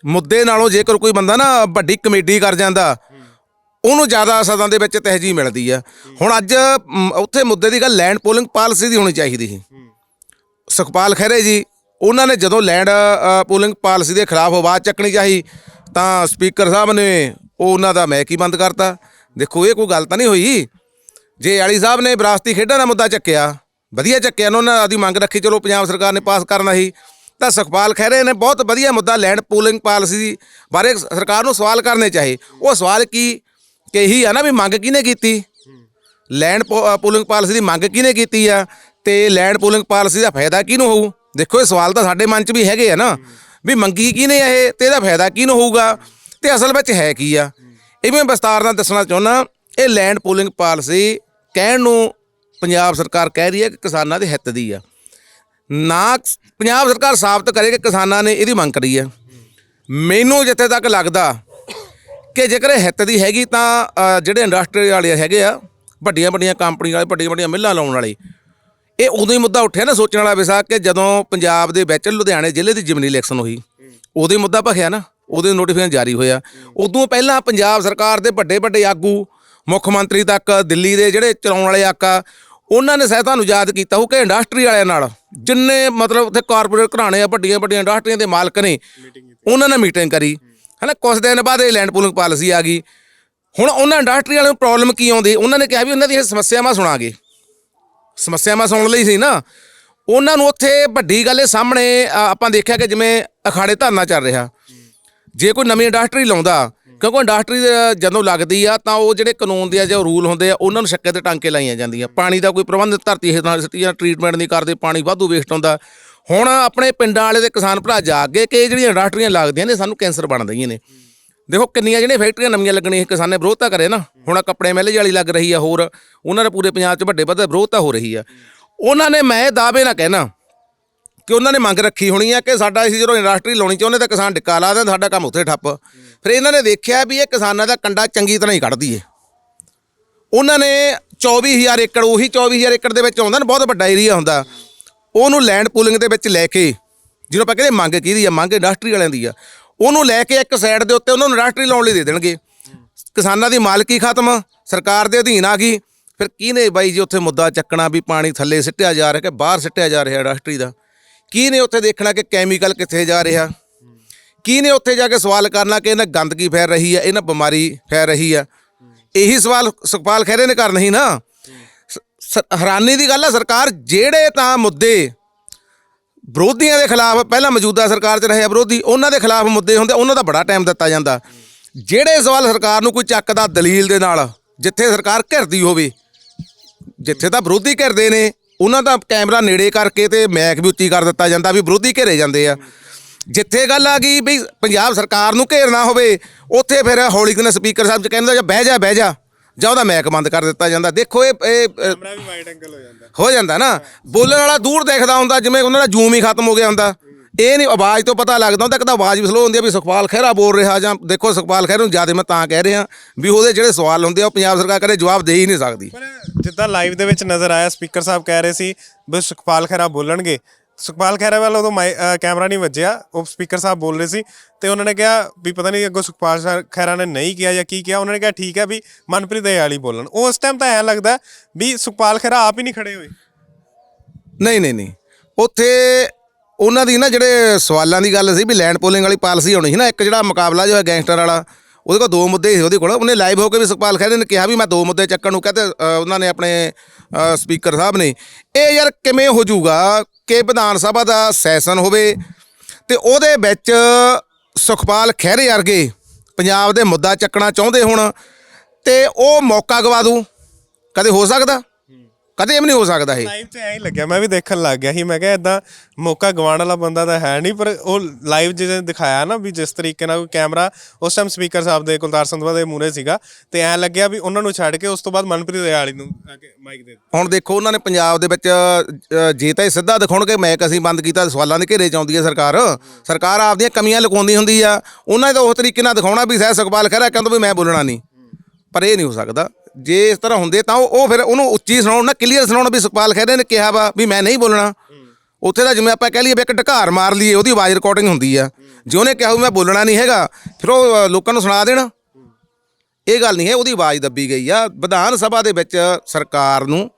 ਮੁੱਦੇ ਨਾਲੋਂ ਜੇਕਰ ਕੋਈ ਬੰਦਾ ਨਾ ਵੱਡੀ ਕਮੇਡੀ ਕਰ ਜਾਂਦਾ ਉਹਨੂੰ ਜ਼ਿਆਦਾ ਸਦਨ ਦੇ ਵਿੱਚ ਤਹਿਜੀਬ ਮਿਲਦੀ ਆ। ਹੁਣ ਅੱਜ ਮ, ਉੱਥੇ ਮੁੱਦੇ ਦੀ ਗੱਲ ਲੈਂਡ ਪੋਲਿੰਗ ਪਾਲਿਸੀ ਦੀ ਹੋਣੀ ਚਾਹੀਦੀ ਸੀ। ਸੁਖਪਾਲ ਖਹਿਰੇ ਜੀ ਉਹਨਾਂ ਨੇ ਜਦੋਂ ਲੈਂਡ ਪੂਲਿੰਗ ਪਾਲਿਸੀ ਦੇ ਖਿਲਾਫ ਆਵਾਜ਼ ਚੱਕਣੀ ਚਾਹੀ ਤਾਂ ਸਪੀਕਰ ਸਾਹਿਬ ਨੇ ਉਹ ਉਹਨਾਂ ਦਾ ਮੈਕ ਹੀ ਬੰਦ ਕਰਤਾ। ਦੇਖੋ ਇਹ ਕੋਈ ਗੱਲ ਤਾਂ ਨਹੀਂ ਹੋਈ? ਜੇ ਆਲੀ ਸਾਹਿਬ ਨੇ ਵਿਰਾਸਤੀ ਖੇਡਾਂ ਦਾ ਮੁੱਦਾ ਚੱਕਿਆ ਵਧੀਆ ਚੱਕਿਆ ਉਹਨਾਂ ਨੇ ਆਦੀ ਮੰਗ ਰੱਖੀ ਚਲੋ ਪੰਜਾਬ ਸਰਕਾਰ ਨੇ ਪਾਸ ਕਰਨਾ ਸੀ ਤਾਂ ਸੁਖਪਾਲ ਖਹਿਰੇ ਨੇ ਬਹੁਤ ਵਧੀਆ ਮੁੱਦਾ ਲੈਂਡ ਪੂਲਿੰਗ ਪਾਲਿਸੀ ਬਾਰੇ ਸਰਕਾਰ ਨੂੰ ਸਵਾਲ ਕਰਨੇ ਚਾਹੇ। ਉਹ ਸਵਾਲ ਕੀ ਕਿ ਇਹੀ ਆ ਨਾ ਵੀ ਮੰਗ ਕਿਹਨੇ ਕੀਤੀ? ਲੈਂਡ ਪੂਲਿੰਗ ਪਾਲਿਸੀ ਦੀ ਮੰਗ ਕਿਹਨੇ ਕੀਤੀ ਆ? ਤੇ ਲੈਂਡ ਪੂਲਿੰਗ ਪਾਲਿਸੀ ਦਾ ਫਾਇਦਾ ਕਿਹਨੂੰ ਹੋਊ? ਦੇਖੋ, ਇਹ ਸਵਾਲ ਤਾਂ ਸਾਡੇ ਮਨ 'ਚ ਵੀ ਹੈਗੇ ਆ ਨਾ। ਵੀ ਮੰਗੀ ਕਿਹਨੇ ਇਹ? ਤੇ ਇਹਦਾ ਫਾਇਦਾ ਕਿਹਨੂੰ ਹੋਊਗਾ? ਤੇ ਅਸਲ ਵਿੱਚ ਹੈ ਕੀ ਆ? ਇਹ ਮੈਂ ਵਿਸਤਾਰ ਨਾਲ ਦੱਸਣਾ ਚਾਹੁੰਦਾ ਇਹ ਲੈਂਡ ਪੂਲਿੰਗ ਪਾਲਿਸੀ ਕਹਿਣ ਨੂੰ ਪੰਜਾਬ ਸਰਕਾਰ ਕਹਿ ਰਹੀ ਹੈ ਕਿ ਕਿਸਾਨਾਂ ਦੇ ਹਿੱਤ ਦੀ ਆ। ਨਾ ਪੰਜਾਬ ਸਰਕਾਰ ਸਾਬਤ ਕਰੇ ਕਿ ਕਿਸਾਨਾਂ ਨੇ ਇਹਦੀ ਮੰਗ ਕਰੀ ਹੈ ਮੈਨੂੰ ਜਿੱਥੇ ਤੱਕ ਲੱਗਦਾ ਕਿ ਜੇਕਰ ਹਿੱਤ ਦੀ ਹੈਗੀ ਤਾਂ ਜਿਹੜੇ ਇੰਡਸਟਰੀ ਵਾਲੇ ਹੈਗੇ ਆ, ਵੱਡੀਆਂ ਵੱਡੀਆਂ ਕੰਪਨੀ ਵਾਲੇ, ਵੱਡੀਆਂ ਵੱਡੀਆਂ ਮਿੱਲਾਂ ਲਾਉਣ ਵਾਲੇ, ਇਹ ਉਦੋਂ ਹੀ ਮੁੱਦਾ ਉੱਠਿਆ ਨਾ ਸੋਚਣ ਵਾਲਾ ਵਿਸਾ ਕਿ ਜਦੋਂ ਪੰਜਾਬ ਦੇ ਵਿੱਚ ਲੁਧਿਆਣੇ ਜ਼ਿਲ੍ਹੇ ਦੀ ਜਿਮਨੀ ਇਲੈਕਸ਼ਨ ਹੋਈ, ਉਦੋਂ ਹੀ ਮੁੱਦਾ ਭਖਿਆ ਨਾ, ਉਦੋਂ ਨੋਟੀਫਿਕੇਸ਼ਨ ਜਾਰੀ ਹੋਇਆ। ਉਦੋਂ ਪਹਿਲਾਂ ਪੰਜਾਬ ਸਰਕਾਰ ਦੇ ਵੱਡੇ ਵੱਡੇ ਆਗੂ, ਮੁੱਖ ਮੰਤਰੀ ਤੱਕ, ਦਿੱਲੀ ਦੇ ਜਿਹੜੇ ਚਲਾਉਣ ਵਾਲੇ ਆਕਾ, ਉਹਨਾਂ ਨੇ ਸਹਿ ਤੁਹਾਨੂੰ ਯਾਦ ਕੀਤਾ ਉਹ ਕਿ ਇੰਡਸਟਰੀ ਵਾਲਿਆਂ ਨਾਲ ਜਿੰਨੇ ਮਤਲਬ ਉੱਥੇ ਕਾਰਪੋਰੇਟ ਘਰਾਣੇ ਆ, ਵੱਡੀਆਂ ਵੱਡੀਆਂ ਇੰਡਸਟਰੀਆਂ ਦੇ ਮਾਲਕ ਨੇ, ਉਹਨਾਂ ਨੇ ਮੀਟਿੰਗ ਕਰੀ। ਹਨਾ ਕੁਝ ਦਿਨ ਬਾਅਦ ਇਹ ਲੈਂਡ ਪੂਲਿੰਗ ਪਾਲਿਸੀ ਆ ਗਈ। ਹੁਣ ਉਹਨਾਂ ਇੰਡਸਟਰੀ ਵਾਲਿਆਂ ਨੂੰ ਪ੍ਰੋਬਲਮ ਕੀ ਆਉਂਦੀ? ਉਹਨਾਂ ਨੇ ਕਿਹਾ ਵੀ ਉਹਨਾਂ ਦੀਆਂ ਸਮੱਸਿਆਵਾਂ ਸੁਣਾਗੇ। ਸਮੱਸਿਆਵਾਂ ਸੁਣਨ ਲਈ ਸੀ ਨਾ। ਉਹਨਾਂ ਨੂੰ ਉੱਥੇ ਵੱਡੀ ਗੱਲ ਇਹ ਸਾਹਮਣੇ ਆਪਾਂ ਦੇਖਿਆ ਕਿ ਜਿਵੇਂ ਅਖਾੜੇ ਧਰਨਾ ਚੱਲ ਰਿਹਾ। ਜੇ ਕੋਈ ਨਵੀਂ ਇੰਡਸਟਰੀ ਲਾਉਂਦਾ, ਕਿਉਂਕਿ ਇੰਡਸਟਰੀ ਜਦੋਂ ਲੱਗਦੀ ਆ, ਤਾਂ ਉਹ ਜਿਹੜੇ ਕਾਨੂੰਨ ਦੇ ਆ ਜਾਂ ਰੂਲ ਹੁੰਦੇ ਆ, ਉਹਨਾਂ ਨੂੰ ਛੱਕੇ ਤੇ ਟਾਂਕੇ ਲਾਈਆਂ ਜਾਂਦੀਆਂ। ਪਾਣੀ ਦਾ ਕੋਈ ਪ੍ਰਬੰਧ, ਧਰਤੀ ਹੇਠ ਨਾਲ ਸਿੱਟੀਆਂ ਟ੍ਰੀਟਮੈਂਟ ਨਹੀਂ ਕਰਦੇ, ਪਾਣੀ ਵਾਧੂ ਵੇਸਟ ਹੁੰਦਾ। ਹੁਣ ਆਪਣੇ ਪਿੰਡਾਂ ਵਾਲੇ ਦੇ ਕਿਸਾਨ ਭਰਾ ਜਾਗ ਗਏ ਕਿ ਇਹ ਜਿਹੜੀਆਂ ਇੰਡਸਟਰੀਆਂ ਲੱਗਦੀਆਂ ਨੇ, ਸਾਨੂੰ ਕੈਂਸਰ ਬਣ ਰਹੀਆਂ ਨੇ। ਦੇਖੋ ਕਿੰਨੀਆਂ ਜਿਹੜੀਆਂ ਫੈਕਟਰੀਆਂ ਨਵੀਆਂ ਲੱਗਣੀਆਂ ਕਿਸਾਨੇ ਵਿਰੋਧਤਾ ਕਰੇ ਨਾ। ਹੁਣ ਕੱਪੜੇ ਮਿਲ ਵਾਲੀ ਲੱਗ ਰਹੀ ਆ ਹੋਰ, ਉਹਨਾਂ ਦੇ ਪੂਰੇ ਪੰਜਾਬ 'ਚ ਵੱਡੇ ਪੱਧਰ ਵਿਰੋਧਤਾ ਹੋ ਰਹੀ ਆ। ਉਹਨਾਂ ਨੇ ਮੈਂ ਦਾਅਵੇ ਨਾ ਕਹਿਣਾ ਕਿ ਉਹਨਾਂ ਨੇ ਮੰਗ ਰੱਖੀ ਹੋਣੀ ਆ ਕਿ ਸਾਡਾ ਅਸੀਂ ਜਦੋਂ ਇੰਡਸਟਰੀ ਲਾਉਣੀ ਚਾਹੁੰਦੇ ਤਾਂ ਕਿਸਾਨ ਡਿੱਕਾ ਲਾ ਦੇਣ, ਸਾਡਾ ਕੰਮ ਉੱਥੇ ਠੱਪ। ਫਿਰ ਇਹਨਾਂ ਨੇ ਦੇਖਿਆ ਵੀ ਇਹ ਕਿਸਾਨਾਂ ਦਾ ਕੰਡਾ ਚੰਗੀ ਤਰ੍ਹਾਂ ਹੀ ਕੱਢਦੀ ਏ। ਉਹਨਾਂ ਨੇ 24000 ਏਕੜ, ਉਹੀ 24000 ਏਕੜ ਦੇ ਵਿੱਚ ਆਉਂਦਾ ਨਾ, ਬਹੁਤ ਵੱਡਾ ਏਰੀਆ ਹੁੰਦਾ। ਉਹਨੂੰ ਲੈਂਡ ਪੂਲਿੰਗ ਦੇ ਵਿੱਚ ਲੈ ਕੇ, ਜਿਹਨੂੰ ਆਪਾਂ ਕਹਿੰਦੇ ਮੰਗ ਕਿਹਦੀ ਆ? ਮੰਗ ਇੰਡਸਟਰੀ ਵਾਲਿਆਂ ਦੀ ਆ। ਉਹਨੂੰ ਲੈ ਕੇ ਇੱਕ ਸਾਈਡ ਦੇ ਉੱਤੇ ਉਹਨਾਂ ਨੂੰ ਇੰਡਸਟਰੀ ਲਾਉਣ ਲਈ ਦੇ ਦੇਣਗੇ। ਕਿਸਾਨਾਂ ਦੀ ਮਾਲਕੀ ਖਤਮ, ਸਰਕਾਰ ਦੇ ਅਧੀਨ ਆ ਗਈ। ਫਿਰ ਕਿਹਨੇ ਬਾਈ ਜੀ ਉੱਥੇ ਮੁੱਦਾ ਚੱਕਣਾ ਵੀ ਪਾਣੀ ਥੱਲੇ ਸਿੱਟਿਆ ਜਾ ਰਿਹਾ ਕਿ ਬਾਹਰ ਸਿੱਟਿਆ ਜਾ ਰਿਹਾ ਇੰਡਸਟਰੀ ਦਾ? ਕਿਹਨੇ ਉੱਥੇ ਦੇਖਣਾ ਕਿ ਕੈਮੀਕਲ ਕਿੱਥੇ ਜਾ ਰਿਹਾ? ਕਿਹਨੇ ਉੱਥੇ ਜਾ ਕੇ ਸਵਾਲ ਕਰਨਾ ਕਿ ਇਹਨਾਂ ਗੰਦਗੀ ਫੈਲ ਰਹੀ ਹੈ ਇਹਨਾਂ ਬਿਮਾਰੀ ਫੈਲ ਰਹੀ ਆ? ਇਹੀ ਸਵਾਲ ਸੁਖਪਾਲ ਖਹਿਰੇ ਨੇ ਕਰਨਾ ਹੀ ਨਾ। ਸ- ਹੈਰਾਨੀ ਦੀ ਗੱਲ ਹੈ ਸਰਕਾਰ ਜਿਹੜੇ ਤਾਂ ਮੁੱਦੇ ਵਿਰੋਧੀਆਂ ਦੇ ਖਿਲਾਫ ਪਹਿਲਾਂ ਮੌਜੂਦਾ ਸਰਕਾਰ 'ਚ ਰਹੇ ਆ ਵਿਰੋਧੀ, ਉਹਨਾਂ ਦੇ ਖਿਲਾਫ ਮੁੱਦੇ ਹੁੰਦੇ ਉਹਨਾਂ ਦਾ ਬੜਾ ਟਾਈਮ ਦਿੱਤਾ ਜਾਂਦਾ। ਜਿਹੜੇ ਸਵਾਲ ਸਰਕਾਰ ਨੂੰ ਕੋਈ ਚੱਕਦਾ ਦਲੀਲ ਦੇ ਨਾਲ, ਜਿੱਥੇ ਸਰਕਾਰ ਘਿਰਦੀ ਹੋਵੇ, ਜਿੱਥੇ ਤਾਂ ਵਿਰੋਧੀ ਘਿਰਦੇ ਨੇ, ਉਹਨਾਂ ਦਾ ਕੈਮਰਾ ਨੇੜੇ ਕਰਕੇ ਤੇ ਮੈਕ ਵੀ ਉੱਚੀ ਕਰ ਦਿੱਤਾ ਜਾਂਦਾ ਵੀ ਵਿਰੋਧੀ ਘੇਰੇ ਜਾਂਦੇ ਆ। ਜਿੱਥੇ ਗੱਲ ਆ ਗਈ ਵੀ ਪੰਜਾਬ ਸਰਕਾਰ ਨੂੰ ਘੇਰਨਾ ਹੋਵੇ, ਉੱਥੇ ਫਿਰ ਹੌਲੀ ਕਿਨੇ ਸਪੀਕਰ ਸਾਹਿਬ ਚ ਕਹਿੰਦਾ ਜਾਂ ਬਹਿ ਜਾ ਬਹਿ ਜਾ। ਜਾਂ ਉਹਦਾ ਮੈਕ ਬੰਦ ਕਰ ਦਿੱਤਾ ਜਾਂਦਾ। ਦੇਖੋ ਇਹ ਇਹ ਕੈਮਰਾ ਵੀ ਵਾਈਡ ਐਂਗਲ ਹੋ ਜਾਂਦਾ। ਹੋ ਜਾਂਦਾ ਨਾ। ਬੋਲਣ ਵਾਲਾ ਦੂਰ ਦੇਖਦਾ ਹੁੰਦਾ ਜਿਵੇਂ ਉਹਨਾਂ ਦਾ ਜ਼ੂਮ ਹੀ ਖਤਮ ਹੋ ਗਿਆ ਹੁੰਦਾ। ਇਹ ਨਹੀਂ ਆਵਾਜ਼ ਤੋਂ ਪਤਾ ਲੱਗਦਾ ਹੁੰਦਾ ਕਿ ਤਾਂ ਆਵਾਜ਼ ਵੀ ਸਲੋ ਹੁੰਦੀ ਆ ਵੀ ਸੁਖਪਾਲ ਖਹਿਰਾ ਬੋਲ ਰਿਹਾ ਜਾਂ ਦੇਖੋ ਸੁਖਪਾਲ ਖਹਿਰਾ ਨੂੰ ਜ਼ਿਆਦਾ ਮੈਂ ਤਾਂ ਕਹਿ ਰਿਹਾ ਵੀ ਉਹਦੇ ਜਿਹੜੇ ਸਵਾਲ ਹੁੰਦੇ ਆ ਉਹ ਪੰਜਾਬ ਸਰਕਾਰ ਕਦੇ ਜਵਾਬ ਦੇ ਹੀ ਨਹੀਂ ਸਕਦੀ। ਪਰ ਜਿੱਦਾਂ ਲਾਈਵ ਦੇ ਵਿੱਚ ਨਜ਼ਰ ਆਇਆ ਸਪੀਕਰ ਸਾਹਿਬ ਕਹਿ ਰਹੇ ਸੀ ਵੀ ਸੁਖਪਾਲ ਖਹਿਰਾ ਬੋਲਣਗੇ। ਸੁਖਪਾਲ ਖਹਿਰਾ ਵੱਲ ਉਦੋਂ ਮਾਈ- ਅ, ਕੈਮਰਾ ਨਹੀਂ ਵੱਜਿਆ ਉਹ ਸਪੀਕਰ ਸਾਹਿਬ ਬੋਲ ਰਹੇ ਸੀ ਤੇ ਉਹਨਾਂ ਨੇ ਕਿਹਾ ਵੀ ਪਤਾ ਨਹੀਂ ਅੱਗੋਂ ਸੁਖਪਾਲ ਸਰ- ਖਹਿਰਾ ਨੇ ਨਹੀਂ ਕਿਹਾ ਜਾਂ ਕੀ ਕਿਹਾ ਉਹਨਾਂ ਨੇ ਕਿਹਾ ਠੀਕ ਹੈ ਵੀ ਮਨਪ੍ਰੀਤ ਵਾਲੀ ਬੋਲਣ। ਉਸ ਟਾਈਮ ਤਾਂ ਐਂ ਲੱਗਦਾ ਵੀ ਸੁਖਪਾਲ ਖਹਿਰਾ ਆਪ ਹੀ ਨਹੀਂ ਖੜੇ ਹੋਏ। ਨਹੀਂ ਨਹੀਂ ਨਹੀਂ। ਉੱਥੇ ਉਹਨਾਂ ਦੀ ਨਾ ਜਿਹੜੇ ਸਵਾਲਾਂ ਦੀ ਗੱਲ ਸੀ ਵੀ ਲੈਂਡ ਪੋਲਿੰਗ ਵਾਲੀ ਪਾਲਿਸੀ ਹੋਣੀ ਸੀ ਨਾ ਇੱਕ ਜਿਹੜਾ ਮੁਕਾਬਲਾ ਜੋ ਹੈ ਗੈਂਗਸਟਰ ਵਾਲਾ ਉਹਦੇ ਕੋਲ ਦੋ ਮੁੱਦੇ ਸੀ ਉਹਦੇ ਕੋਲ। ਉਹਨੇ ਲਾਈਵ ਹੋ ਕੇ ਵੀ ਸੁਖਪਾਲ ਖਹਿਰੇ ਨੇ ਕਿਹਾ ਵੀ ਮੈਂ ਦੋ ਮੁੱਦੇ ਚੱਕਣ ਨੂੰ ਕਹਿੰਦੇ ਅ, ਉਹਨਾਂ ਨੇ ਆਪਣੇ ਸਪੀਕਰ ਸਾਹਿਬ ਨੇ। ਇਹ ਯਾਰ ਕਿਵੇਂ ਹੋ ਜਾਊਗਾ? ਕਿ ਵਿਧਾਨ ਸਭਾ ਦਾ ਸੈਸ਼ਨ ਹੋਵੇ ਤੇ ਉਹਦੇ ਵਿੱਚ ਸੁਖਪਾਲ ਖਹਿਰੇ ਵਰਗੇ ਪੰਜਾਬ ਦੇ ਮੁੱਦਾ ਚੱਕਣਾ ਚਾਹੁੰਦੇ ਹੁਣ ਤੇ ਉਹ ਮੌਕਾ ਗਵਾ ਦੂ ਕਦੇ ਹੋ ਸਕਦਾ? ਕਦੇ ਵੀ ਨਹੀਂ ਹੋ ਸਕਦਾ ਇਹ। ਲਾਈਵ 'ਚ ਐਂ ਹੀ ਲੱਗਿਆ ਮੈਂ ਵੀ ਦੇਖਣ ਲੱਗ ਗਿਆ ਸੀ। ਮੈਂ ਕਿਹਾ ਇਦਾਂ ਮੌਕਾ ਗਵਾਉਣ ਵਾਲਾ ਬੰਦਾ ਤਾਂ ਹੈ ਨਹੀਂ ਪਰ ਉਹ ਲਾਈਵ ਜਿਵੇਂ ਦਿਖਾਇਆ ਨਾ ਵੀ ਜਿਸ ਤਰੀਕੇ ਨਾਲ ਕੋਈ ਕੈਮਰਾ ਉਸ ਟਾਈਮ ਸਪੀਕਰ ਸਾਹਿਬ ਦੇ ਕੁਲਤਾਰ ਸੰਧਵਾ ਦੇ ਮੂਹਰੇ ਸੀਗਾ ਤੇ ਐਂ ਲੱਗਿਆ ਵੀ ਉਹਨਾਂ ਨੂੰ ਛੱਡ ਕੇ ਉਸ ਤੋਂ ਬਾਅਦ ਮਨਪ੍ਰੀਤ ਦਿਆਲੀ ਨੂੰ ਮਾਈਕ ਦੇ ਦਿੱਤਾ। ਹੁਣ ਦੇਖੋ ਉਹਨਾਂ ਨੇ ਪੰਜਾਬ ਦੇ ਵਿੱਚ ਅ, ਜੇ ਤਾਂ ਇਹ ਸਿੱਧਾ ਦਿਖਾਉਣਗੇ ਮੈਕ ਅਸੀਂ ਬੰਦ ਕੀਤਾ ਤਾਂ ਸਵਾਲਾਂ ਦੇ ਘੇਰੇ ਚ ਆਉਂਦੀ ਹੈ ਸਰਕਾਰ। ਸਰਕਾਰ ਆਪਦੀਆਂ ਕਮੀਆਂ ਲੁਕਾਉਂਦੀ ਹੁੰਦੀ ਆ। ਉਹਨਾਂ ਨੇ ਤਾਂ ਉਸ ਤਰੀਕੇ ਨਾਲ ਦਿਖਾਉਣਾ ਵੀ ਸਹਿ ਸੁਖਪਾਲ ਖਹਿਰਾ ਕਹਿੰਦਾ ਵੀ ਮੈਂ ਬੋਲਣਾ ਨਹੀਂ। ਪਰ ਇਹ ਨਹੀਂ ਹੋ ਸਕਦਾ। ਜੇ ਇਸ ਤਰ੍ਹਾਂ ਹੁੰਦੇ ਤਾਂ ਉਹ ਫਿਰ ਉਹਨੂੰ ਉੱਚੀ ਸੁਣਾਉਣ ਨਾ ਕਲੀਅਰ ਸੁਣਾਉਣ ਵੀ ਸੁਖਪਾਲ ਖਹਿਰੇ ਨੇ ਕਿਹਾ ਵਾ ਵੀ ਮੈਂ ਨਹੀਂ ਬੋਲਣਾ। ਉੱਥੇ ਤਾਂ ਜਿਵੇਂ ਆਪਾਂ ਕਹਿ ਲਈਏ ਵੀ ਇੱਕ ਢਕਾਰ ਮਾਰ ਲਈਏ ਉਹਦੀ ਆਵਾਜ਼ ਰਿਕਾਰਡਿੰਗ ਹੁੰਦੀ ਆ। ਜੇ ਉਹਨੇ ਕਿਹਾ ਵੀ ਮੈਂ ਬੋਲਣਾ ਨਹੀਂ ਹੈਗਾ ਫਿਰ ਉਹ ਲੋਕਾਂ ਨੂੰ ਸੁਣਾ ਦੇਣਾ। ਇਹ ਗੱਲ ਨਹੀਂ ਹੈ ਉਹਦੀ ਆਵਾਜ਼ ਦੱਬੀ ਗਈ ਆ। ਵਿਧਾਨ ਸਭਾ ਦੇ ਵਿੱਚ ਸਰਕਾਰ ਨੂੰ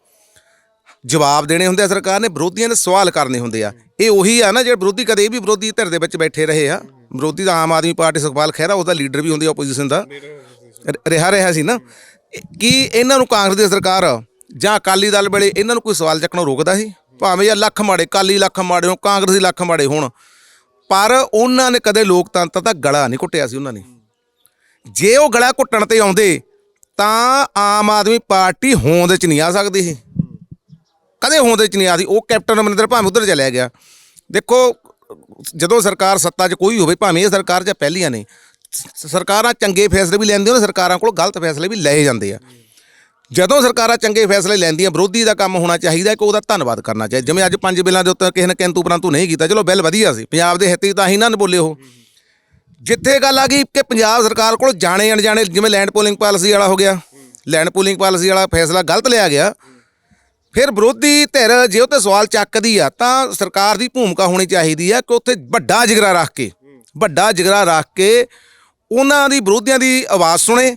ਜਵਾਬ ਦੇਣੇ ਹੁੰਦੇ ਆ ਸਰਕਾਰ ਨੇ ਵਿਰੋਧੀਆਂ ਦੇ ਸਵਾਲ ਕਰਨੇ ਹੁੰਦੇ ਆ। ਇਹ ਉਹੀ ਆ ਨਾ ਜਿਹੜੇ ਵਿਰੋਧੀ ਕਦੇ ਇਹ ਵੀ ਵਿਰੋਧੀ ਧਿਰ ਦੇ ਵਿੱਚ ਬੈਠੇ ਰਹੇ ਆ ਵਿਰੋਧੀ ਤਾਂ ਆਮ ਆਦਮੀ ਪਾਰਟੀ ਸੁਖਪਾਲ ਖਹਿਰਾ ਉਹਦਾ ਲੀਡਰ ਵੀ ਹੁੰਦੀ ਆ ਆਪੋਜੀਸ਼ਨ ਦਾ। ਰਿਹਾ ਰਿਹਾ ਸੀ ਨਾ। ਕੀ ਇਹਨਾਂ ਨੂੰ ਕਾਂਗਰਸ ਦੀ ਸਰਕਾਰ ਜਾਂ ਅਕਾਲੀ ਦਲ ਵੇਲੇ ਇਹਨਾਂ ਨੂੰ ਕੋਈ ਸਵਾਲ ਚੱਕਣੋਂ ਰੋਕਦਾ ਸੀ? ਭਾਵੇਂ ਜਾਂ ਲੱਖ ਮਾੜੇ ਕਾਲੀ ਲੱਖ ਮਾੜੇ ਹੋਣ, ਕਾਂਗਰਸੀ ਲੱਖ ਮਾੜੇ ਹੋਣ, ਪਰ ਉਹਨਾਂ ਨੇ ਕਦੇ ਲੋਕਤੰਤਰ ਦਾ ਗਲਾ ਨਹੀਂ ਘੁੱਟਿਆ ਸੀ ਉਹਨਾਂ ਨੇ। ਜੇ ਉਹ ਗਲਾ ਘੁੱਟਣ ਤੇ ਆਉਂਦੇ, ਤਾਂ ਆਮ ਆਦਮੀ ਪਾਰਟੀ ਹੋਂਦ ਚ ਨਹੀਂ ਆ ਸਕਦੀ ਸੀ। ਕਦੇ ਹੋਂਦ ਚ ਨਹੀਂ ਆਦੀ ਉਹ ਕੈਪਟਨ ਅਮਰਿੰਦਰ ਭਾਵੇਂ ਉਧਰ ਚਲਿਆ ਗਿਆ। ਦੇਖੋ, ਜਦੋਂ ਸਰਕਾਰ ਸੱਤਾ 'ਚ ਕੋਈ ਹੋਵੇ, ਭਾਵੇਂ ਇਹ ਸਰਕਾਰ ਜਾਂ ਪਹਿਲੀਆਂ ਨੇ ਸ- ਸਰਕਾਰਾਂ ਚੰਗੇ ਫੈਸਲੇ ਵੀ ਲੈਂਦੀਆਂ ਨੇ, ਸਰਕਾਰਾਂ ਕੋਲ ਗਲਤ ਫੈਸਲੇ ਵੀ ਲਏ ਜਾਂਦੇ ਆ। ਜਦੋਂ ਸਰਕਾਰਾਂ ਚੰਗੇ ਫੈਸਲੇ ਲੈਂਦੀਆਂ, ਵਿਰੋਧੀ ਦਾ ਕੰਮ ਹੋਣਾ ਚਾਹੀਦਾ ਕਿ ਉਹਦਾ ਧੰਨਵਾਦ ਕਰਨਾ ਚਾਹੀਦਾ। ਜਿਵੇਂ ਅੱਜ ਪੰਜ ਬਿੱਲਾਂ ਦੇ ਉੱਤੇ ਕਿਸੇ ਨੇ ਕਿੰਤੂ ਪਰੰਤੂ ਨਹੀਂ ਕੀਤਾ, ਚਲੋ ਬਿੱਲ ਵਧੀਆ ਸੀ, ਪੰਜਾਬ ਦੇ ਹਿੱਤ 'ਚ ਤਾਂ ਹੀ ਨਾ ਬੋਲੇ ਉਹ। ਜਿੱਥੇ ਗੱਲ ਆ ਗਈ ਕਿ ਪੰਜਾਬ ਸਰਕਾਰ ਕੋਲ ਜਾਣੇ ਅਣਜਾਣੇ, ਜਿਵੇਂ ਲੈਂਡ ਪੋਲਿੰਗ ਪਾਲਿਸੀ ਵਾਲਾ ਹੋ ਗਿਆ ਲੈਂਡ ਪੋਲਿੰਗ ਪਾਲਿਸੀ ਵਾਲਾ ਫੈਸਲਾ ਗਲਤ ਲਿਆ ਗਿਆ, ਫਿਰ ਵਿਰੋਧੀ ਧਿਰ ਜੇ ਉਹ ਤੇ ਸਵਾਲ ਚੱਕਦੀ ਆ, ਤਾਂ ਸਰਕਾਰ ਦੀ ਭੂਮਿਕਾ ਹੋਣੀ ਚਾਹੀਦੀ ਆ ਕਿ ਉੱਥੇ ਵੱਡਾ ਜਿਗਰਾ ਰੱਖ ਕੇ, ਵੱਡਾ ਜਿਗਰਾ ਰੱਖ ਕੇ ਉਹਨਾਂ ਦੀ ਵਿਰੋਧੀਆਂ ਦੀ ਆਵਾਜ਼ ਸੁਣੇ।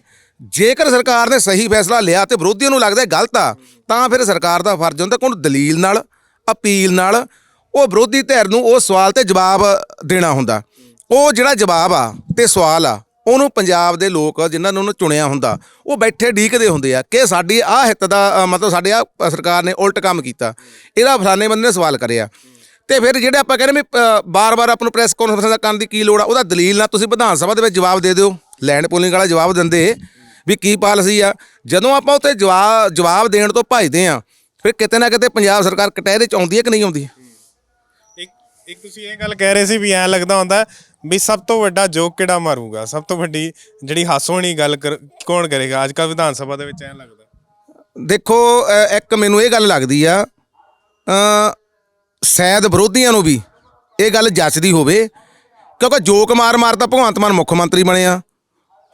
ਜੇਕਰ ਸਰਕਾਰ ਨੇ ਸਹੀ ਫੈਸਲਾ ਲਿਆ ਤੇ ਵਿਰੋਧੀਆਂ ਨੂੰ ਲੱਗਦਾ ਗਲਤ ਆ, ਤਾਂ ਫਿਰ ਸਰਕਾਰ ਦਾ ਫਰਜ਼ ਹੁੰਦਾ ਕਿ ਉਹਨੂੰ ਦਲੀਲ ਨਾਲ, ਅਪੀਲ ਨਾਲ, ਉਹ ਵਿਰੋਧੀ ਧਿਰ ਨੂੰ ਉਹ ਸਵਾਲ ਤੇ ਜਵਾਬ ਦੇਣਾ ਹੁੰਦਾ। ਉਹ ਜਿਹੜਾ ਜਵਾਬ ਆ ਤੇ ਸਵਾਲ ਆ, ਉਹਨੂੰ ਪੰਜਾਬ ਦੇ ਲੋਕ ਜਿਨ੍ਹਾਂ ਨੇ ਉਹਨੂੰ ਚੁਣਿਆ ਹੁੰਦਾ, ਉਹ ਬੈਠੇ ਢੀਕਦੇ ਹੁੰਦੇ ਆ ਕਿ ਸਾਡੀ ਆਹ ਹਿੱਤ ਦਾ, ਮਤਲਬ ਸਾਡੇ ਆ ਸਰਕਾਰ ਨੇ ਉਲਟ ਕੰਮ ਕੀਤਾ। ਇਹਦਾ ਫਲਾਣੇ ਬੰਦੇ ਨੇ ਸਵਾਲ ਕਰਿਆ। ਤੇ ਫਿਰ ਜਿਹੜੇ ਆਪਾਂ ਕਹਿੰਦੇ ਵੀ ਬਾਰ-ਬਾਰ ਆਪਾਂ ਨੂੰ ਪ੍ਰੈਸ ਕਾਨਫਰੰਸ ਦਾ ਕਰਨ ਦੀ ਕੀ ਲੋੜ ਆ ਉਹਦਾ ਦਲੀਲ ਨਾਲ ਤੁਸੀਂ ਵਿਧਾਨ ਸਭਾ ਦੇ ਵਿੱਚ ਜਵਾਬ ਦੇ ਦਿਓ। ਲੈਂਡ ਪੋਲਿੰਗ ਵਾਲਾ ਜਵਾਬ ਦਿੰਦੇ ਵੀ ਕੀ ਪਾਲਿਸੀ ਆ। ਜਦੋਂ ਆਪਾਂ ਉੱਥੇ ਜਵਾਬ ਜਵਾਬ ਦੇਣ ਤੋਂ ਭੱਜਦੇ ਆ ਫਿਰ ਕਿਤੇ ਨਾ ਕਿਤੇ ਪੰਜਾਬ ਸਰਕਾਰ ਕਟਹਿਰੇ ਚ ਆਉਂਦੀ ਹੈ ਕਿ ਨਹੀਂ ਆਉਂਦੀ? ਇੱਕ ਇੱਕ ਤੁਸੀਂ ਇਹ ਗੱਲ ਕਹਿ ਰਹੇ ਸੀ ਵੀ ਐਂ ਲੱਗਦਾ ਹੁੰਦਾ ਵੀ ਸਭ ਤੋਂ ਵੱਡਾ ਜੋਕ ਕਿਹੜਾ ਮਾਰੂਗਾ? ਸਭ ਤੋਂ ਵੱਡੀ ਜਿਹੜੀ ਹਾਸੋਣੀ ਗੱਲ ਕੌਣ ਕਰੇਗਾ? ਅੱਜ ਕੱਲ੍ਹ ਵਿਧਾਨ ਸਭਾ ਦੇ ਵਿੱਚ ਐਂ ਲੱਗਦਾ। ਦੇਖੋ ਇੱਕ ਮੈਨੂੰ ਇਹ ਗੱਲ ਲੱਗਦੀ ਆ ਅ, ਸ਼ਾਇਦ ਵਿਰੋਧੀਆਂ ਨੂੰ ਵੀ ਇਹ ਗੱਲ ਜੱਚਦੀ ਹੋਵੇ ਕਿਉਂਕਿ ਜੋਕ ਮਾਰ ਮਾਰ ਤਾਂ ਭਗਵੰਤ ਮਾਨ ਮੁੱਖ ਮੰਤਰੀ ਬਣਿਆ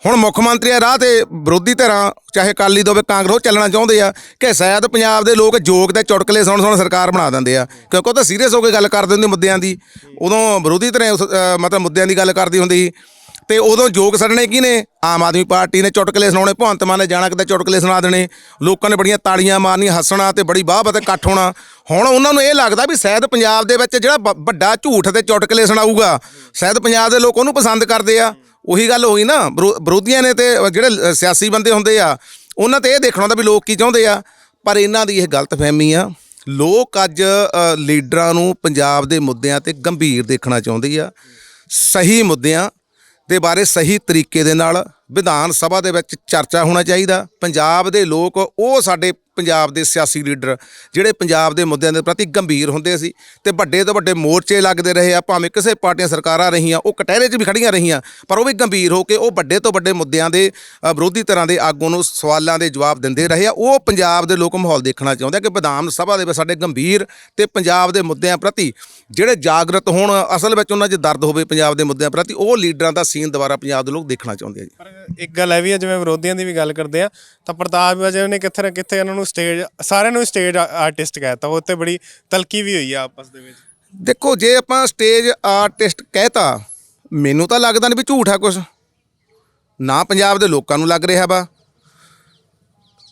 ਹੁਣ ਮੁੱਖ ਮੰਤਰੀ ਆ ਰਾਹ ਤੇ ਵਿਰੋਧੀ ਧਿਰਾਂ ਚਾਹੇ ਅਕਾਲੀ ਦੋਵੇ ਕਾਂਗਰਸ ਉਹ ਚੱਲਣਾ ਚਾਹੁੰਦੇ ਆ ਕਿ ਸ਼ਾਇਦ ਪੰਜਾਬ ਦੇ ਲੋਕ ਜੋਕ ਦੇ ਚੁਟਕਲੇ ਸੁਣ ਸੁਣ ਸਰਕਾਰ ਬਣਾ ਦਿੰਦੇ ਆ। ਕਿਉਂਕਿ ਉਹ ਤਾਂ ਸੀਰੀਅਸ ਹੋ ਕੇ ਗੱਲ ਕਰਦੇ ਹੁੰਦੇ ਮੁੱਦਿਆਂ ਦੀ। ਉਦੋਂ ਵਿਰੋਧੀ ਧਿਰਾਂ ਮਤਲਬ ਮੁੱਦਿਆਂ ਦੀ ਗੱਲ ਕਰਦੀ ਹੁੰਦੀ ਤੇ ਉਦੋਂ ਜੋਕ ਸੜਨੇ ਕੀ ਨੇ? ਆਮ ਆਦਮੀ ਪਾਰਟੀ ਨੇ ਚੁਟਕਲੇ ਸੁਣਾਉਣੇ, ਭਗਵੰਤ ਮਾਨ ਨੇ ਜਾਣਾ ਕਿਤੇ ਚੁਟਕਲੇ ਸੁਣਾ ਦੇਣੇ। ਲੋਕਾਂ ਨੇ ਬੜੀਆਂ ਤਾੜੀਆਂ ਮਾਰਨੀਆਂ, ਹੱਸਣਾ ਤੇ ਬੜੀ ਬਾਹ ਅਤੇ ਇਕੱਠ ਹੋਣਾ। ਹੁਣ ਉਹਨਾਂ ਨੂੰ ਇਹ ਲੱਗਦਾ ਵੀ ਸ਼ਾਇਦ ਪੰਜਾਬ ਦੇ ਵਿੱਚ ਜਿਹੜਾ ਬ- ਵੱਡਾ ਝੂਠ ਤੇ ਚੁਟਕਲੇ ਸੁਣਾਊਗਾ, ਸ਼ਾਇਦ ਪੰਜਾਬ ਦੇ ਲੋਕ ਉਹਨੂੰ ਪਸੰਦ ਕਰਦੇ ਆ। ਉਹੀ ਗੱਲ ਹੋਈ ਨਾ, ਵਿਰੋ- ਵਿਰੋਧੀਆਂ ਨੇ ਤੇ ਜਿਹੜੇ ਸਿਆਸੀ ਬੰਦੇ ਹੁੰਦੇ ਆ, ਉਹਨਾਂ ਤੇ ਇਹ ਦੇਖਣਾ ਹੁੰਦਾ ਵੀ ਲੋਕ ਕੀ ਚਾਹੁੰਦੇ ਆ। ਪਰ ਇਹਨਾਂ ਦੀ ਇਹ ਗਲਤਫਹਿਮੀ ਆ। ਲੋਕ ਅੱਜ ਲੀਡਰਾਂ ਨੂੰ ਪੰਜਾਬ ਦੇ ਮੁੱਦਿਆਂ ਤੇ ਗੰਭੀਰ ਦੇਖਣਾ ਚਾਹੁੰਦੇ ਆ। ਸਹੀ ਮੁੱਦਿਆਂ ਦੇ ਬਾਰੇ ਸਹੀ ਤਰੀਕੇ ਦੇ ਨਾਲ ਵਿਧਾਨ ਸਭਾ ਦੇ ਵਿੱਚ ਚਰਚਾ ਹੋਣਾ ਚਾਹੀਦਾ। ਪੰਜਾਬ ਦੇ ਲੋਕ ਉਹ ਸਾਡੇ ਪੰਜਾਬ ਦੇ ਸਿਆਸੀ ਲੀਡਰ ਜਿਹੜੇ ਪੰਜਾਬ ਦੇ ਮੁੱਦਿਆਂ ਦੇ ਪ੍ਰਤੀ ਗੰਭੀਰ ਹੁੰਦੇ ਸੀ ਤੇ ਵੱਡੇ ਤੋਂ ਵੱਡੇ ਮੋਰਚੇ ਲੱਗਦੇ ਰਹੇ ਆ, ਭਾਵੇਂ ਕਿਸੇ ਪਾਰਟੀਆਂ ਸਰਕਾਰਾਂ ਰਹੀਆਂ, ਉਹ ਕਟਹਿਰੇ 'ਚ ਵੀ ਖੜੀਆਂ ਰਹੀਆਂ, ਪਰ ਉਹ ਵੀ ਗੰਭੀਰ ਹੋ ਕੇ ਉਹ ਵੱਡੇ ਤੋਂ ਵੱਡੇ ਮੁੱਦਿਆਂ ਦੇ ਵਿਰੋਧੀ ਤਰ੍ਹਾਂ ਦੇ ਆਗੂ ਨੂੰ ਸਵਾਲਾਂ ਦੇ ਜਵਾਬ ਦਿੰਦੇ ਰਹੇ ਆ। ਉਹ ਪੰਜਾਬ ਦੇ ਲੋਕ ਮਾਹੌਲ ਦੇਖਣਾ ਚਾਹੁੰਦੇ ਆ ਕਿ ਵਿਧਾਨ ਸਭਾ ਦੇ ਵਿੱਚ ਸਾਡੇ ਗੰਭੀਰ ਤੇ ਪੰਜਾਬ ਦੇ ਮੁੱਦਿਆਂ ਪ੍ਰਤੀ ਜਿਹੜੇ ਜਾਗਰਤ ਹੋਣ, ਅਸਲ ਵਿੱਚ ਉਹਨਾਂ 'ਚ ਦਰਦ ਹੋਵੇ ਪੰਜਾਬ ਦੇ ਮੁੱਦਿਆਂ ਪ੍ਰਤੀ, ਉਹ ਲੀਡਰਾਂ ਦਾ ਸੀਨ ਦੁਬਾਰਾ ਪੰਜਾਬ ਦੇ ਲੋਕ ਦੇਖਣਾ ਚਾਹੁੰਦੇ ਆ ਜੀ। ਇੱਕ ਗੱਲ ਇਹ ਵੀ ਹੈ ਜਿਵੇਂ ਵਿਰੋਧੀਆਂ ਦੀ ਵੀ ਗੱਲ ਕਰਦੇ ਆ, ਤਾਂ ਪ੍ਰਤਾਪ ਬਾਜਵਾ ਨੇ ਕਿੱਥੇ ਨਾ ਕਿੱਥੇ ਇਹਨਾਂ ਨੂੰ ਸਟੇਜ ਸਾਰਿਆਂ ਨੂੰ ਸਟੇਜ ਆਰਟਿਸਟ ਕਹਿਤਾ, ਉਹ ਤੇ ਬੜੀ ਤਲਕੀ ਵੀ ਹੋਈ ਆ ਆਪਸ ਦੇ ਵਿੱਚ। ਦੇਖੋ, ਜੇ ਆਪਾਂ ਸਟੇਜ ਆਰਟਿਸਟ ਕਹਿਤਾ, ਮੈਨੂੰ ਤਾਂ ਲੱਗਦਾ ਨਹੀਂ ਵੀ ਝੂਠ ਆ ਕੁਝ ਨਾ ਪੰਜਾਬ ਦੇ ਲੋਕਾਂ ਨੂੰ ਲੱਗ ਰਿਹਾ ਵਾ।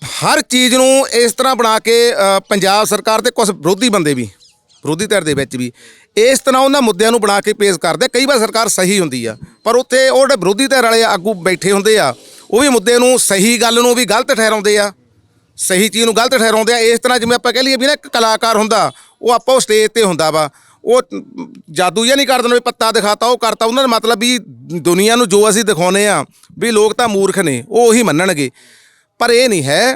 ਹਰ ਚੀਜ਼ ਨੂੰ ਇਸ ਤਰ੍ਹਾਂ ਬਣਾ ਕੇ ਪੰਜਾਬ ਸਰਕਾਰ ਤੇ ਕੁਝ ਵਿਰੋਧੀ ਬੰਦੇ ਵੀ, ਵਿਰੋਧੀ ਧਿਰ ਦੇ ਵਿੱਚ ਵੀ, ਇਸ ਤਰ੍ਹਾਂ ਉਹਨਾਂ ਮੁੱਦਿਆਂ ਨੂੰ ਬਣਾ ਕੇ ਪੇਸ਼ ਕਰਦੇ ਕਈ ਵਾਰ ਸਰਕਾਰ ਸਹੀ ਹੁੰਦੀ ਆ, ਪਰ ਉੱਥੇ ਉਹ ਜਿਹੜੇ ਵਿਰੋਧੀ ਧਿਰ ਵਾਲੇ ਆਗੂ ਬੈਠੇ ਹੁੰਦੇ ਆ, ਉਹ ਵੀ ਮੁੱਦੇ ਨੂੰ ਸਹੀ ਗੱਲ ਨੂੰ ਵੀ ਗਲਤ ਠਹਿਰਾਉਂਦੇ ਆ। ਸਹੀ ਚੀਜ਼ ਨੂੰ ਗਲਤ ਠਹਿਰਾਉਂਦੇ ਆ ਇਸ ਤਰ੍ਹਾਂ ਜਿਵੇਂ ਆਪਾਂ ਕਹਿ ਲਈਏ ਵੀ ਨਾ ਇੱਕ ਕਲਾਕਾਰ ਹੁੰਦਾ ਉਹ ਆਪਾਂ ਉਹ ਸਟੇਜ ਤੇ ਹੁੰਦਾ ਵਾ। ਉਹ ਜਾਦੂ ਜਿਹਾ ਨਹੀਂ ਕਰ ਦਿੰਦਾ ਵੀ ਪੱਤਾ ਦਿਖਾਤਾ ਉਹ ਕਰਤਾ ਉਹਨਾਂ ਦਾ ਮਤਲਬ ਵੀ ਦੁਨੀਆ ਨੂੰ ਜੋ ਅਸੀਂ ਦਿਖਾਉਨੇ ਆ ਵੀ ਲੋਕ ਤਾਂ ਮੂਰਖ ਨੇ ਉਹ ਉਹੀ ਮੰਨਣਗੇ। ਪਰ ਇਹ ਨਹੀਂ ਹੈ।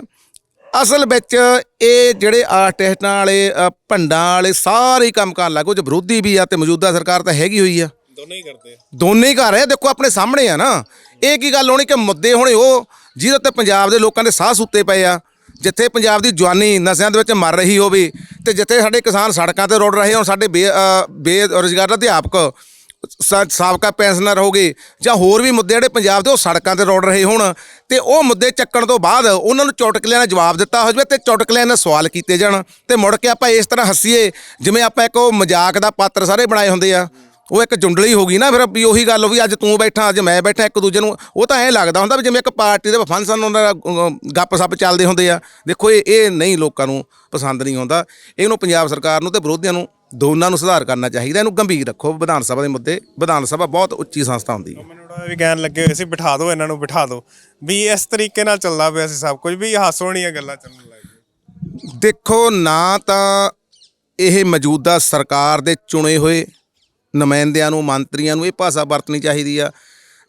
ਅਸਲ ਵਿੱਚ ਇਹ ਜਿਹੜੇ ਆਰਟਿਸਟਾਂ ਵਾਲੇ ਭੰਡਾਂ ਵਾਲੇ ਸਾਰੇ ਕੰਮ ਕਰਨ ਲੱਗੋ ਜੋ ਵਿਰੋਧੀ ਵੀ ਆ ਤੇ ਮੌਜੂਦਾ ਸਰਕਾਰ ਤਾਂ ਹੈਗੀ ਹੋਈ ਆ। ਦੋਨੇ ਹੀ ਕਰਦੇ ਦੋਨੇ ਹੀ ਘਰ ਹੈ ਦੇਖੋ ਆਪਣੇ ਸਾਹਮਣੇ ਆ ਨਾ। ਇਹ ਕੀ ਗੱਲ ਹੋਣੀ ਕਿ ਮੁੱਦੇ ਹੋਣੇ ਉਹ ਜਿਹਦੇ ਤੇ ਪੰਜਾਬ ਦੇ ਲੋਕਾਂ ਦੇ ਸਾਹ ਸੁੱਤੇ ਪਏ ਆ। ਜਿੱਥੇ ਪੰਜਾਬ ਦੀ ਜਵਾਨੀ ਨਸ਼ਿਆਂ ਦੇ ਵਿੱਚ ਮਰ ਰਹੀ ਹੋਵੇ ਤੇ ਜਿੱਥੇ ਸਾਡੇ ਕਿਸਾਨ ਸੜਕਾਂ ਤੇ ਰੋੜ ਰਹੇ ਹੋਣ, ਸਾਡੇ ਬੇ ਬੇਰੁਜ਼ਗਾਰ ਅਧਿਆਪਕ ਸਾਬਕਾ ਪੈਨਸ਼ਨਰ ਹੋਗੇ ਜਾਂ ਹੋਰ ਵੀ ਮੁੱਦੇ ਜਿਹੜੇ ਪੰਜਾਬ ਦੇ ਉਹ ਸੜਕਾਂ ਤੇ ਰੋੜ ਰਹੇ ਹੋਣ ਤੇ ਉਹ ਮੁੱਦੇ ਚੱਕਣ ਤੋਂ ਬਾਅਦ ਉਹਨਾਂ ਨੂੰ ਚੌਟਕਲਿਆਂ ਨਾਲ ਜਵਾਬ ਦਿੱਤਾ ਹੋ ਜਾਵੇ ਤੇ ਚੌਟਕਲਿਆਂ ਨਾਲ ਸਵਾਲ ਕੀਤੇ ਜਾਣ ਤੇ ਮੁੜ ਕੇ ਆਪਾਂ ਇਸ ਤਰ੍ਹਾਂ ਹੱਸੀਏ ਜਿਵੇਂ ਆਪਾਂ ਇੱਕ ਉਹ ਮਜ਼ਾਕ ਦਾ ਪਾਤਰ ਸਾਰੇ ਬਣਾਏ ਹੁੰਦੇ ਆ। ਉਹ ਇੱਕ ਜੁੰਡਲੀ ਹੋ ਗਈ ਨਾ ਫਿਰ ਵੀ ਉਹੀ ਗੱਲ ਵੀ ਅੱਜ ਤੂੰ ਬੈਠਾ ਅੱਜ ਮੈਂ ਬੈਠਾ ਇੱਕ ਦੂਜੇ ਨੂੰ ਉਹ ਤਾਂ ਐਂ ਲੱਗਦਾ ਹੁੰਦਾ ਵੀ ਜਿਵੇਂ ਇੱਕ ਪਾਰਟੀ ਦੇ ਫੰਕਸ਼ਨ ਉਹਨਾਂ ਦਾ ਗੱਪ-ਸੱਪ ਚੱਲਦੇ ਹੁੰਦੇ ਆ। ਦੇਖੋ ਇਹ ਇਹ ਨਹੀਂ ਲੋਕਾਂ ਨੂੰ ਪਸੰਦ ਨਹੀਂ ਆਉਂਦਾ। ਇਹਨੂੰ ਪੰਜਾਬ ਸਰਕਾਰ ਨੂੰ ਤੇ ਵਿਰੋਧੀਆਂ ਨੂੰ ਦੋਨਾਂ ਨੂੰ ਸੁਧਾਰ ਕਰਨਾ ਚਾਹੀਦਾ ਇਹਨੂੰ ਗੰਭੀਰ ਰੱਖੋ। ਵਿਧਾਨ ਸਭਾ ਦੇ ਮੁੱਦੇ ਵਿਧਾਨ ਸਭਾ ਬਹੁਤ ਉੱਚੀ ਸੰਸਥਾ ਹੁੰਦੀ ਹੈ। ਮੈਨੂੰ ਵੀ ਕਹਿਣ ਲੱਗੇ ਹੋਏ ਸੀ ਬਿਠਾ ਦਿਓ ਇਹਨਾਂ ਨੂੰ ਬਿਠਾ ਦਿਓ। ਵੀ ਇਸ ਤਰੀਕੇ ਨਾਲ ਚੱਲਦਾ ਪਿਆ ਸੀ ਸਭ ਕੁਝ ਵੀ ਹਾਸੋਣੀਆਂ ਗੱਲਾਂ ਚੱਲਣ ਲੱਗ ਦੇਖੋ ਨਾ ਤਾਂ ਇਹ ਮੌਜੂਦਾ ਸਰਕਾਰ ਦੇ ਚੁਣੇ ਹੋਏ ਨੁਮਾਇੰਦਿਆਂ ਨੂੰ, ਮੰਤਰੀਆਂ ਨੂੰ ਇਹ ਭਾਸ਼ਾ ਵਰਤਣੀ ਚਾਹੀਦੀ ਆ।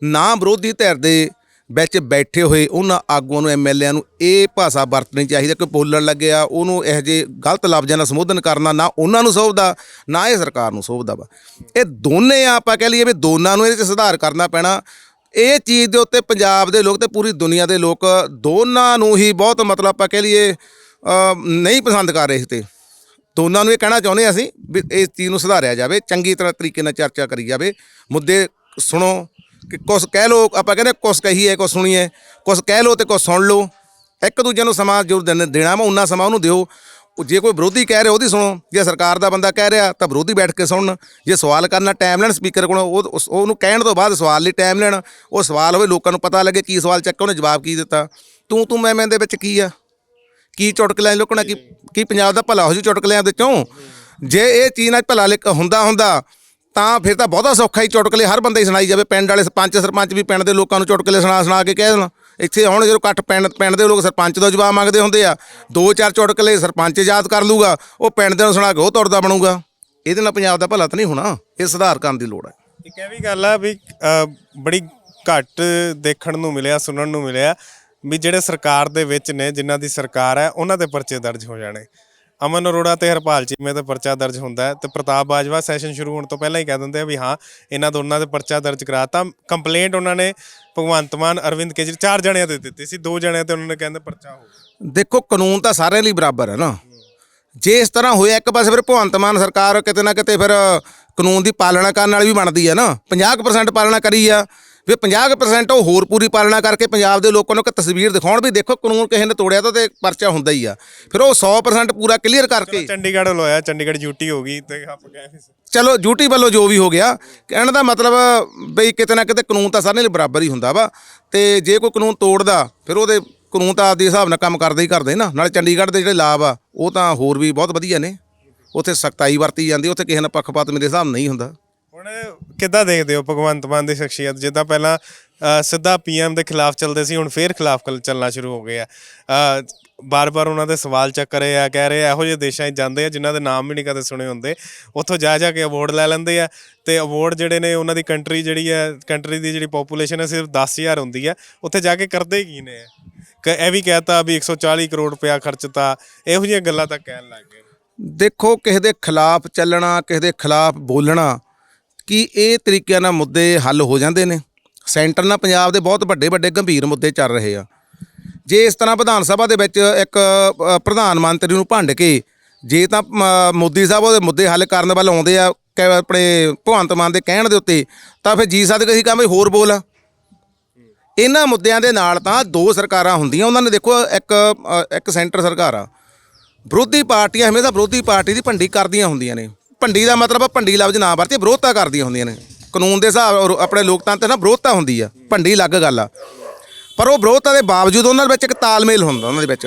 ਨਾ ਵਿਰੋਧੀ ਧਿਰ ਦੇ ਵਿੱਚ ਬੈਠੇ ਹੋਏ ਉਹਨਾਂ ਆਗੂਆਂ ਨੂੰ ਐਮਐਲਏਆਂ ਨੂੰ ਇਹ ਭਾਸ਼ਾ ਵਰਤਣੀ ਚਾਹੀਦੀ ਕਿ ਬੋਲਣ ਲੱਗਿਆ ਉਹਨੂੰ ਇਹੋ ਜਿਹੇ ਗਲਤ ਲਫ਼ਜ਼ਾਂ ਨਾਲ ਸੰਬੋਧਨ ਕਰਨਾ ਨਾ ਉਹਨਾਂ ਨੂੰ ਸੋਭਦਾ, ਨਾ ਇਹ ਸਰਕਾਰ ਨੂੰ ਸੋਭਦਾ ਵਾ। ਇਹ ਦੋਨੇ ਆ, ਆਪਾਂ ਕਹਿ ਲਈਏ ਵੀ ਦੋਨਾਂ ਨੂੰ ਇਹਦੇ 'ਚ ਸੁਧਾਰ ਕਰਨਾ ਪੈਣਾ। ਇਹ ਚੀਜ਼ ਦੇ ਉੱਤੇ ਪੰਜਾਬ ਦੇ ਲੋਕ ਤੇ ਪੂਰੀ ਦੁਨੀਆ ਦੇ ਲੋਕ ਦੋਨਾਂ ਨੂੰ ਹੀ ਬਹੁਤ ਮਤਲਬ ਆਪਾਂ ਕਹਿ ਲਈਏ ਨਹੀਂ ਪਸੰਦ ਕਰ ਰਹੇ ਇਸ ਤੇ। ਦੋਨਾਂ ਨੂੰ ਇਹ ਕਹਿਣਾ ਚਾਹੁੰਦੇ ਹਾਂ ਅਸੀਂ ਵੀ ਇਸ ਚੀਜ਼ ਨੂੰ ਸੁਧਾਰਿਆ ਜਾਵੇ, ਚੰਗੀ ਤਰ੍ਹਾਂ ਤਰੀਕੇ ਨਾਲ ਚਰਚਾ ਕਰੀ ਜਾਵੇ। ਮੁੱਦੇ ਸੁਣੋ ਕਿ ਕੁਛ ਕਹਿ ਲੋ ਆਪਾਂ ਕਹਿੰਦੇ ਕੁਛ ਕਹੀਏ, ਕੁਛ ਸੁਣੀਏ, ਕੁਛ ਕਹਿ ਲੋ ਤੇ ਕੁਛ ਸੁਣ ਲੋ ਇੱਕ ਦੂਜੇ ਨੂੰ ਸਮਾਂ ਜੋ ਦੇਣ- ਦੇਣਾ ਵਾ ਉਨਾ ਸਮਾਂ ਉਹਨੂੰ ਦਿਓ। ਜੇ ਕੋਈ ਵਿਰੋਧੀ ਕਹਿ ਰਿਹਾ ਉਹਦੀ ਸੁਣੋ। ਜੇ ਸਰਕਾਰ ਦਾ ਬੰਦਾ ਕਹਿ ਰਿਹਾ, ਤਾਂ ਵਿਰੋਧੀ ਬੈਠ ਕੇ ਸੁਣਨ। ਜੇ ਸਵਾਲ ਕਰਨਾ ਟਾਈਮ ਲੈਣ ਸਪੀਕਰ ਕੋਲੋਂ, ਉਹ ਉਹਨੂੰ ਕਹਿਣ ਤੋਂ ਬਾਅਦ ਸਵਾਲ ਲਈ ਟਾਈਮ ਲੈਣ। ਉਹ ਸਵਾਲ ਹੋਵੇ, ਲੋਕਾਂ ਨੂੰ ਪਤਾ ਲੱਗੇ ਕੀ ਸਵਾਲ ਚੱਕ ਉਹਨੇ ਜਵਾਬ ਕੀ ਦਿੱਤਾ। ਤੂੰ ਤੂੰ, ਮੈਂ ਮੈਂ ਦੇ ਵਿੱਚ ਕੀ ਆ? ਕੀ ਚੁਟਕਲਿਆਂ ਲੋਕਣਾ ਕੀ ਕੀ ਪੰਜਾਬ ਦਾ ਭਲਾ ਹੋ ਜੂ ਚੁਟਕਲਿਆਂ ਦੇ ਚੋਂ? ਜੇ ਇਹ ਚੀਜ਼ ਨਾਲ ਭਲਾ ਲਿਖ ਹੁੰਦਾ ਹੁੰਦਾ ਤਾਂ ਫਿਰ ਤਾਂ ਬਹੁਤਾ ਸੌਖਾ ਹੀ ਚੁਟਕਲੇ ਹਰ ਬੰਦੇ ਹੀ ਸੁਣਾਈ ਜਾਵੇ ਪਿੰਡ ਵਾਲੇ ਸਰਪੰਚ ਸਰਪੰਚ ਵੀ ਪਿੰਡ ਦੇ ਲੋਕਾਂ ਨੂੰ ਚੁਟਕਲੇ ਸੁਣਾ ਸੁਣਾ ਕੇ ਕਹਿ ਦੇਣ। ਇੱਥੇ ਹੁਣ ਜਦੋਂ ਇਕੱਠ ਪਿੰਡ ਪਿੰਡ ਦੇ ਲੋਕ ਸਰਪੰਚ ਤੋਂ ਜਵਾਬ ਮੰਗਦੇ ਹੁੰਦੇ ਆ ਦੋ ਚਾਰ ਚੁਟਕਲੇ ਸਰਪੰਚ ਯਾਦ ਕਰ ਲੂਗਾ ਉਹ ਪਿੰਡ ਦੇ ਨੂੰ ਸੁਣਾ ਕੇ ਉਹ ਤੁਰਦਾ ਬਣੂਗਾ। ਇਹਦੇ ਨਾਲ ਪੰਜਾਬ ਦਾ ਭਲਾ ਤਾਂ ਨਹੀਂ ਹੋਣਾ ਇਹ ਸੁਧਾਰ ਕਰਨ ਦੀ ਲੋੜ ਹੈ ਇੱਕ ਇਹ ਵੀ ਗੱਲ ਆ ਵੀ ਅ, ਬੜੀ ਘੱਟ ਦੇਖਣ ਨੂੰ ਮਿਲਿਆ ਸੁਣਨ ਨੂੰ ਮਿਲਿਆ। ਵੀ ਜਿਹੜੇ ਸਰਕਾਰ ਦੇ ਵਿੱਚ ਨੇ, ਜਿਨ੍ਹਾਂ ਦੀ ਸਰਕਾਰ ਹੈ, ਉਹਨਾਂ ਦੇ ਪਰਚੇ ਦਰਜ ਹੋ ਜਾਣੇ। ਅਮਨ ਅਰੋੜਾ ਤੇ ਹਰਪਾਲ ਚੀਮੇ ਤੇ ਪਰਚਾ ਦਰਜ ਹੁੰਦਾ ਹੈ ਤੇ ਪ੍ਰਤਾਪ ਬਾਜਵਾ ਸੈਸ਼ਨ ਸ਼ੁਰੂ ਹੋਣ ਤੋਂ ਪਹਿਲਾਂ ਹੀ ਕਹਿ ਦਿੰਦੇ ਆ ਵੀ ਹਾਂ, ਇਹਨਾਂ ਦੋਨਾਂ ਦੇ ਪਰਚਾ ਦਰਜ ਕਰਾਤਾ ਕੰਪਲੇਂਟ ਉਹਨਾਂ ਨੇ ਭਗਵੰਤ ਮਾਨ, ਅਰਵਿੰਦ ਕੇਜਰੀ, ਚਾਰ ਜਣਿਆਂ ਤੇ ਦਿੱਤੀ ਸੀ, ਦੋ ਜਣਿਆਂ ਤੇ ਉਹਨਾਂ ਨੇ ਕਹਿੰਦੇ ਪਰਚਾ ਹੋ ਗਿਆ। ਦੇਖੋ, ਕਾਨੂੰਨ ਤਾਂ ਸਾਰਿਆਂ ਲਈ ਬਰਾਬਰ ਹੈ ਨਾ। ਜੇ ਇਸ ਤਰ੍ਹਾਂ ਹੋਇਆ, ਇੱਕ ਪਾਸੇ ਫਿਰ ਭਗਵੰਤ ਮਾਨ ਸਰਕਾਰ ਕਿਤੇ ਨਾ ਕਿਤੇ ਫਿਰ ਕਾਨੂੰਨ ਦੀ ਪਾਲਣਾ ਕਰਨ ਵਾਲੀ ਵੀ ਬਣਦੀ ਹੈ ਨਾ। 50% ਪਾਲਣਾ ਕਰੀ ਆ। ਵੀ 50% ਉਹ ਹੋਰ ਪੂਰੀ ਪਾਲਣਾ ਕਰਕੇ ਪੰਜਾਬ ਦੇ ਲੋਕਾਂ ਨੂੰ ਇੱਕ ਤਸਵੀਰ ਦਿਖਾਉਣ ਵੀ ਦੇਖੋ ਕਾਨੂੰਨ ਕਿਸੇ ਨੇ ਤੋੜਿਆ ਤਾਂ ਤੇ ਪਰਚਾ ਹੁੰਦਾ ਹੀ ਆ। ਫਿਰ ਉਹ 100% ਪੂਰਾ ਕਲੀਅਰ ਕਰਕੇ। ਚੰਡੀਗੜ੍ਹ ਵੱਲੋਂ ਆਇਆ ਚੰਡੀਗੜ੍ਹ ਯੂਟੀ ਹੋ ਗਈ ਤੇ ਆਪਾਂ ਗਏ ਚਲੋ ਡਿਊਟੀ ਵੱਲੋਂ ਜੋ ਵੀ ਹੋ ਗਿਆ ਕਹਿਣ ਦਾ ਮਤਲਬ ਬਈ ਕਿਤੇ ਨਾ ਕਿਤੇ ਕਾਨੂੰਨ ਤਾਂ ਸਾਰੇ ਲਈ ਬਰਾਬਰ ਹੀ ਹੁੰਦਾ ਵਾ ਤੇ ਜੇ ਕੋਈ ਕਾਨੂੰਨ ਤੋੜਦਾ ਫਿਰ ਉਹਦੇ ਕਾਨੂੰਨ ਤਾਂ ਆਪਦੇ ਹਿਸਾਬ ਨਾਲ ਕੰਮ ਕਰਦੇ ਹੀ ਕਰਦੇ ਨਾ ਨਾਲੇ ਚੰਡੀਗੜ੍ਹ ਦੇ ਜਿਹੜੇ ਲਾਭ ਆ ਉਹ ਤਾਂ ਹੋਰ ਵੀ ਬਹੁਤ ਵਧੀਆ ਨੇ। ਉੱਥੇ ਸਖਤਾਈ ਵਰਤੀ ਜਾਂਦੀ ਉੱਥੇ ਕਿਸੇ ਨਾਲ ਪੱਖਪਾਤ ਮੇਰੇ ਹਿਸਾਬ ਨਾਲ ਨਹੀਂ ਹੁੰਦਾ। ਹੁਣ ਕਿੱਦਾਂ ਦੇਖਦੇ ਹੋ ਭਗਵੰਤ ਮਾਨ ਦੀ ਸ਼ਖਸੀਅਤ? ਜਿੱਦਾਂ ਪਹਿਲਾਂ ਅ, ਸਿੱਧਾ ਪੀਐਮ ਦੇ ਖਿਲਾਫ ਚੱਲਦੇ ਸੀ ਹੁਣ ਫੇਰ ਖਿਲਾਫ ਕਲ- ਚੱਲਣਾ ਸ਼ੁਰੂ ਹੋ ਗਏ ਆ। ਅ, ਬਾਰ-ਬਾਰ ਉਹਨਾਂ ਦੇ ਸਵਾਲ ਚੱਕ ਰਹੇ ਆ ਕਹਿ ਰਹੇ ਆ ਇਹੋ ਜਿਹੇ ਦੇਸ਼ਾਂ 'ਚ ਜਾਂਦੇ ਆ ਜਿਨ੍ਹਾਂ ਦੇ ਨਾਮ ਵੀ ਨਹੀਂ ਕਦੇ ਸੁਣੇ ਹੁੰਦੇ। ਉੱਥੋਂ ਜਾ ਜਾ ਕੇ ਅਵਾਰਡ ਲੈ ਲੈਂਦੇ ਆ ਤੇ ਅਵਾਰਡ ਜਿਹੜੇ ਨੇ ਉਹਨਾਂ ਦੀ ਕੰਟਰੀ ਜਿਹੜੀ ਹੈ ਕੰਟਰੀ ਦੀ ਜਿਹੜੀ ਪੋਪੂਲੇਸ਼ਨ ਹੈ ਸਿਰਫ 10000 ਹੁੰਦੀ ਹੈ ਉੱਥੇ ਜਾ ਕੇ ਕਰਦੇ ਹੀ ਕੀ ਨੇ? ਕ- ਇਹ ਵੀ ਕਹਿਤਾ ਵੀ 140 ਕਰੋੜ ਰੁਪਇਆ ਖਰਚਤਾ ਇਹੋ ਜਿਹੀਆਂ ਗੱਲਾਂ ਤਾਂ ਕਹਿਣ ਲੱਗ ਗਏ। ਦੇਖੋ ਕਿਸੇ ਦੇ ਖਿਲਾਫ ਚੱਲਣਾ ਕਿਸੇ ਦੇ ਖਿਲਾਫ ਬੋਲਣਾ ਕਿ ਇਹ ਤਰੀਕਿਆਂ ਨਾਲ ਮੁੱਦੇ ਹੱਲ ਹੋ ਜਾਂਦੇ ਨੇ? ਸੈਂਟਰ ਨਾਲ ਪੰਜਾਬ ਦੇ ਬਹੁਤ ਵੱਡੇ ਵੱਡੇ ਗੰਭੀਰ ਮੁੱਦੇ ਚੱਲ ਰਹੇ ਆ। ਜੇ ਇਸ ਤਰ੍ਹਾਂ ਵਿਧਾਨ ਸਭਾ ਦੇ ਵਿੱਚ ਇੱਕ ਪ੍ਰਧਾਨ ਮੰਤਰੀ ਨੂੰ ਭੰਡ ਕੇ ਜੇ ਤਾਂ ਮ- ਮੋਦੀ ਸਾਹਿਬ ਉਹਦੇ ਮੁੱਦੇ ਹੱਲ ਕਰਨ ਵੱਲ ਆਉਂਦੇ ਆ ਕਿ ਆਪਣੇ ਭਗਵੰਤ ਮਾਨ ਦੇ ਕਹਿਣ ਦੇ ਉੱਤੇ, ਤਾਂ ਫਿਰ ਜੀ ਸਕਦੇ ਅਸੀਂ ਕਹਾਂਗੇ ਹੋਰ ਬੋਲ ਆ। ਇਹਨਾਂ ਮੁੱਦਿਆਂ ਦੇ ਨਾਲ ਤਾਂ ਦੋ ਸਰਕਾਰਾਂ ਹੁੰਦੀਆਂ, ਉਹਨਾਂ ਨੇ ਦੇਖੋ ਇੱਕ ਇੱਕ ਸੈਂਟਰ ਸਰਕਾਰ ਆ। ਵਿਰੋਧੀ ਪਾਰਟੀਆਂ ਹਮੇਸ਼ਾ ਵਿਰੋਧੀ ਪਾਰਟੀ ਦੀ ਭੰਡੀ ਕਰਦੀਆਂ ਹੁੰਦੀਆਂ ਨੇ। ਭੰਡੀ ਦਾ ਮਤਲਬ ਆ ਭੰਡੀ ਲਫ਼ਜ਼ ਨਾ ਵਰਤੇ ਵਿਰੋਧਤਾ ਕਰਦੀਆਂ ਹੁੰਦੀਆਂ ਨੇ। ਕਾਨੂੰਨ ਦੇ ਹਿਸਾਬ ਔਰ ਆਪਣੇ ਲੋਕਤੰਤਰ ਨਾਲ ਵਿਰੋਧਤਾ ਹੁੰਦੀ ਆ ਭੰਡੀ ਅਲੱਗ ਗੱਲ ਆ। ਪਰ ਉਹ ਵਿਰੋਧਤਾ ਦੇ ਬਾਵਜੂਦ ਉਹਨਾਂ ਦੇ ਵਿੱਚ ਇੱਕ ਤਾਲਮੇਲ ਹੁੰਦਾ ਉਹਨਾਂ ਦੇ ਵਿੱਚ।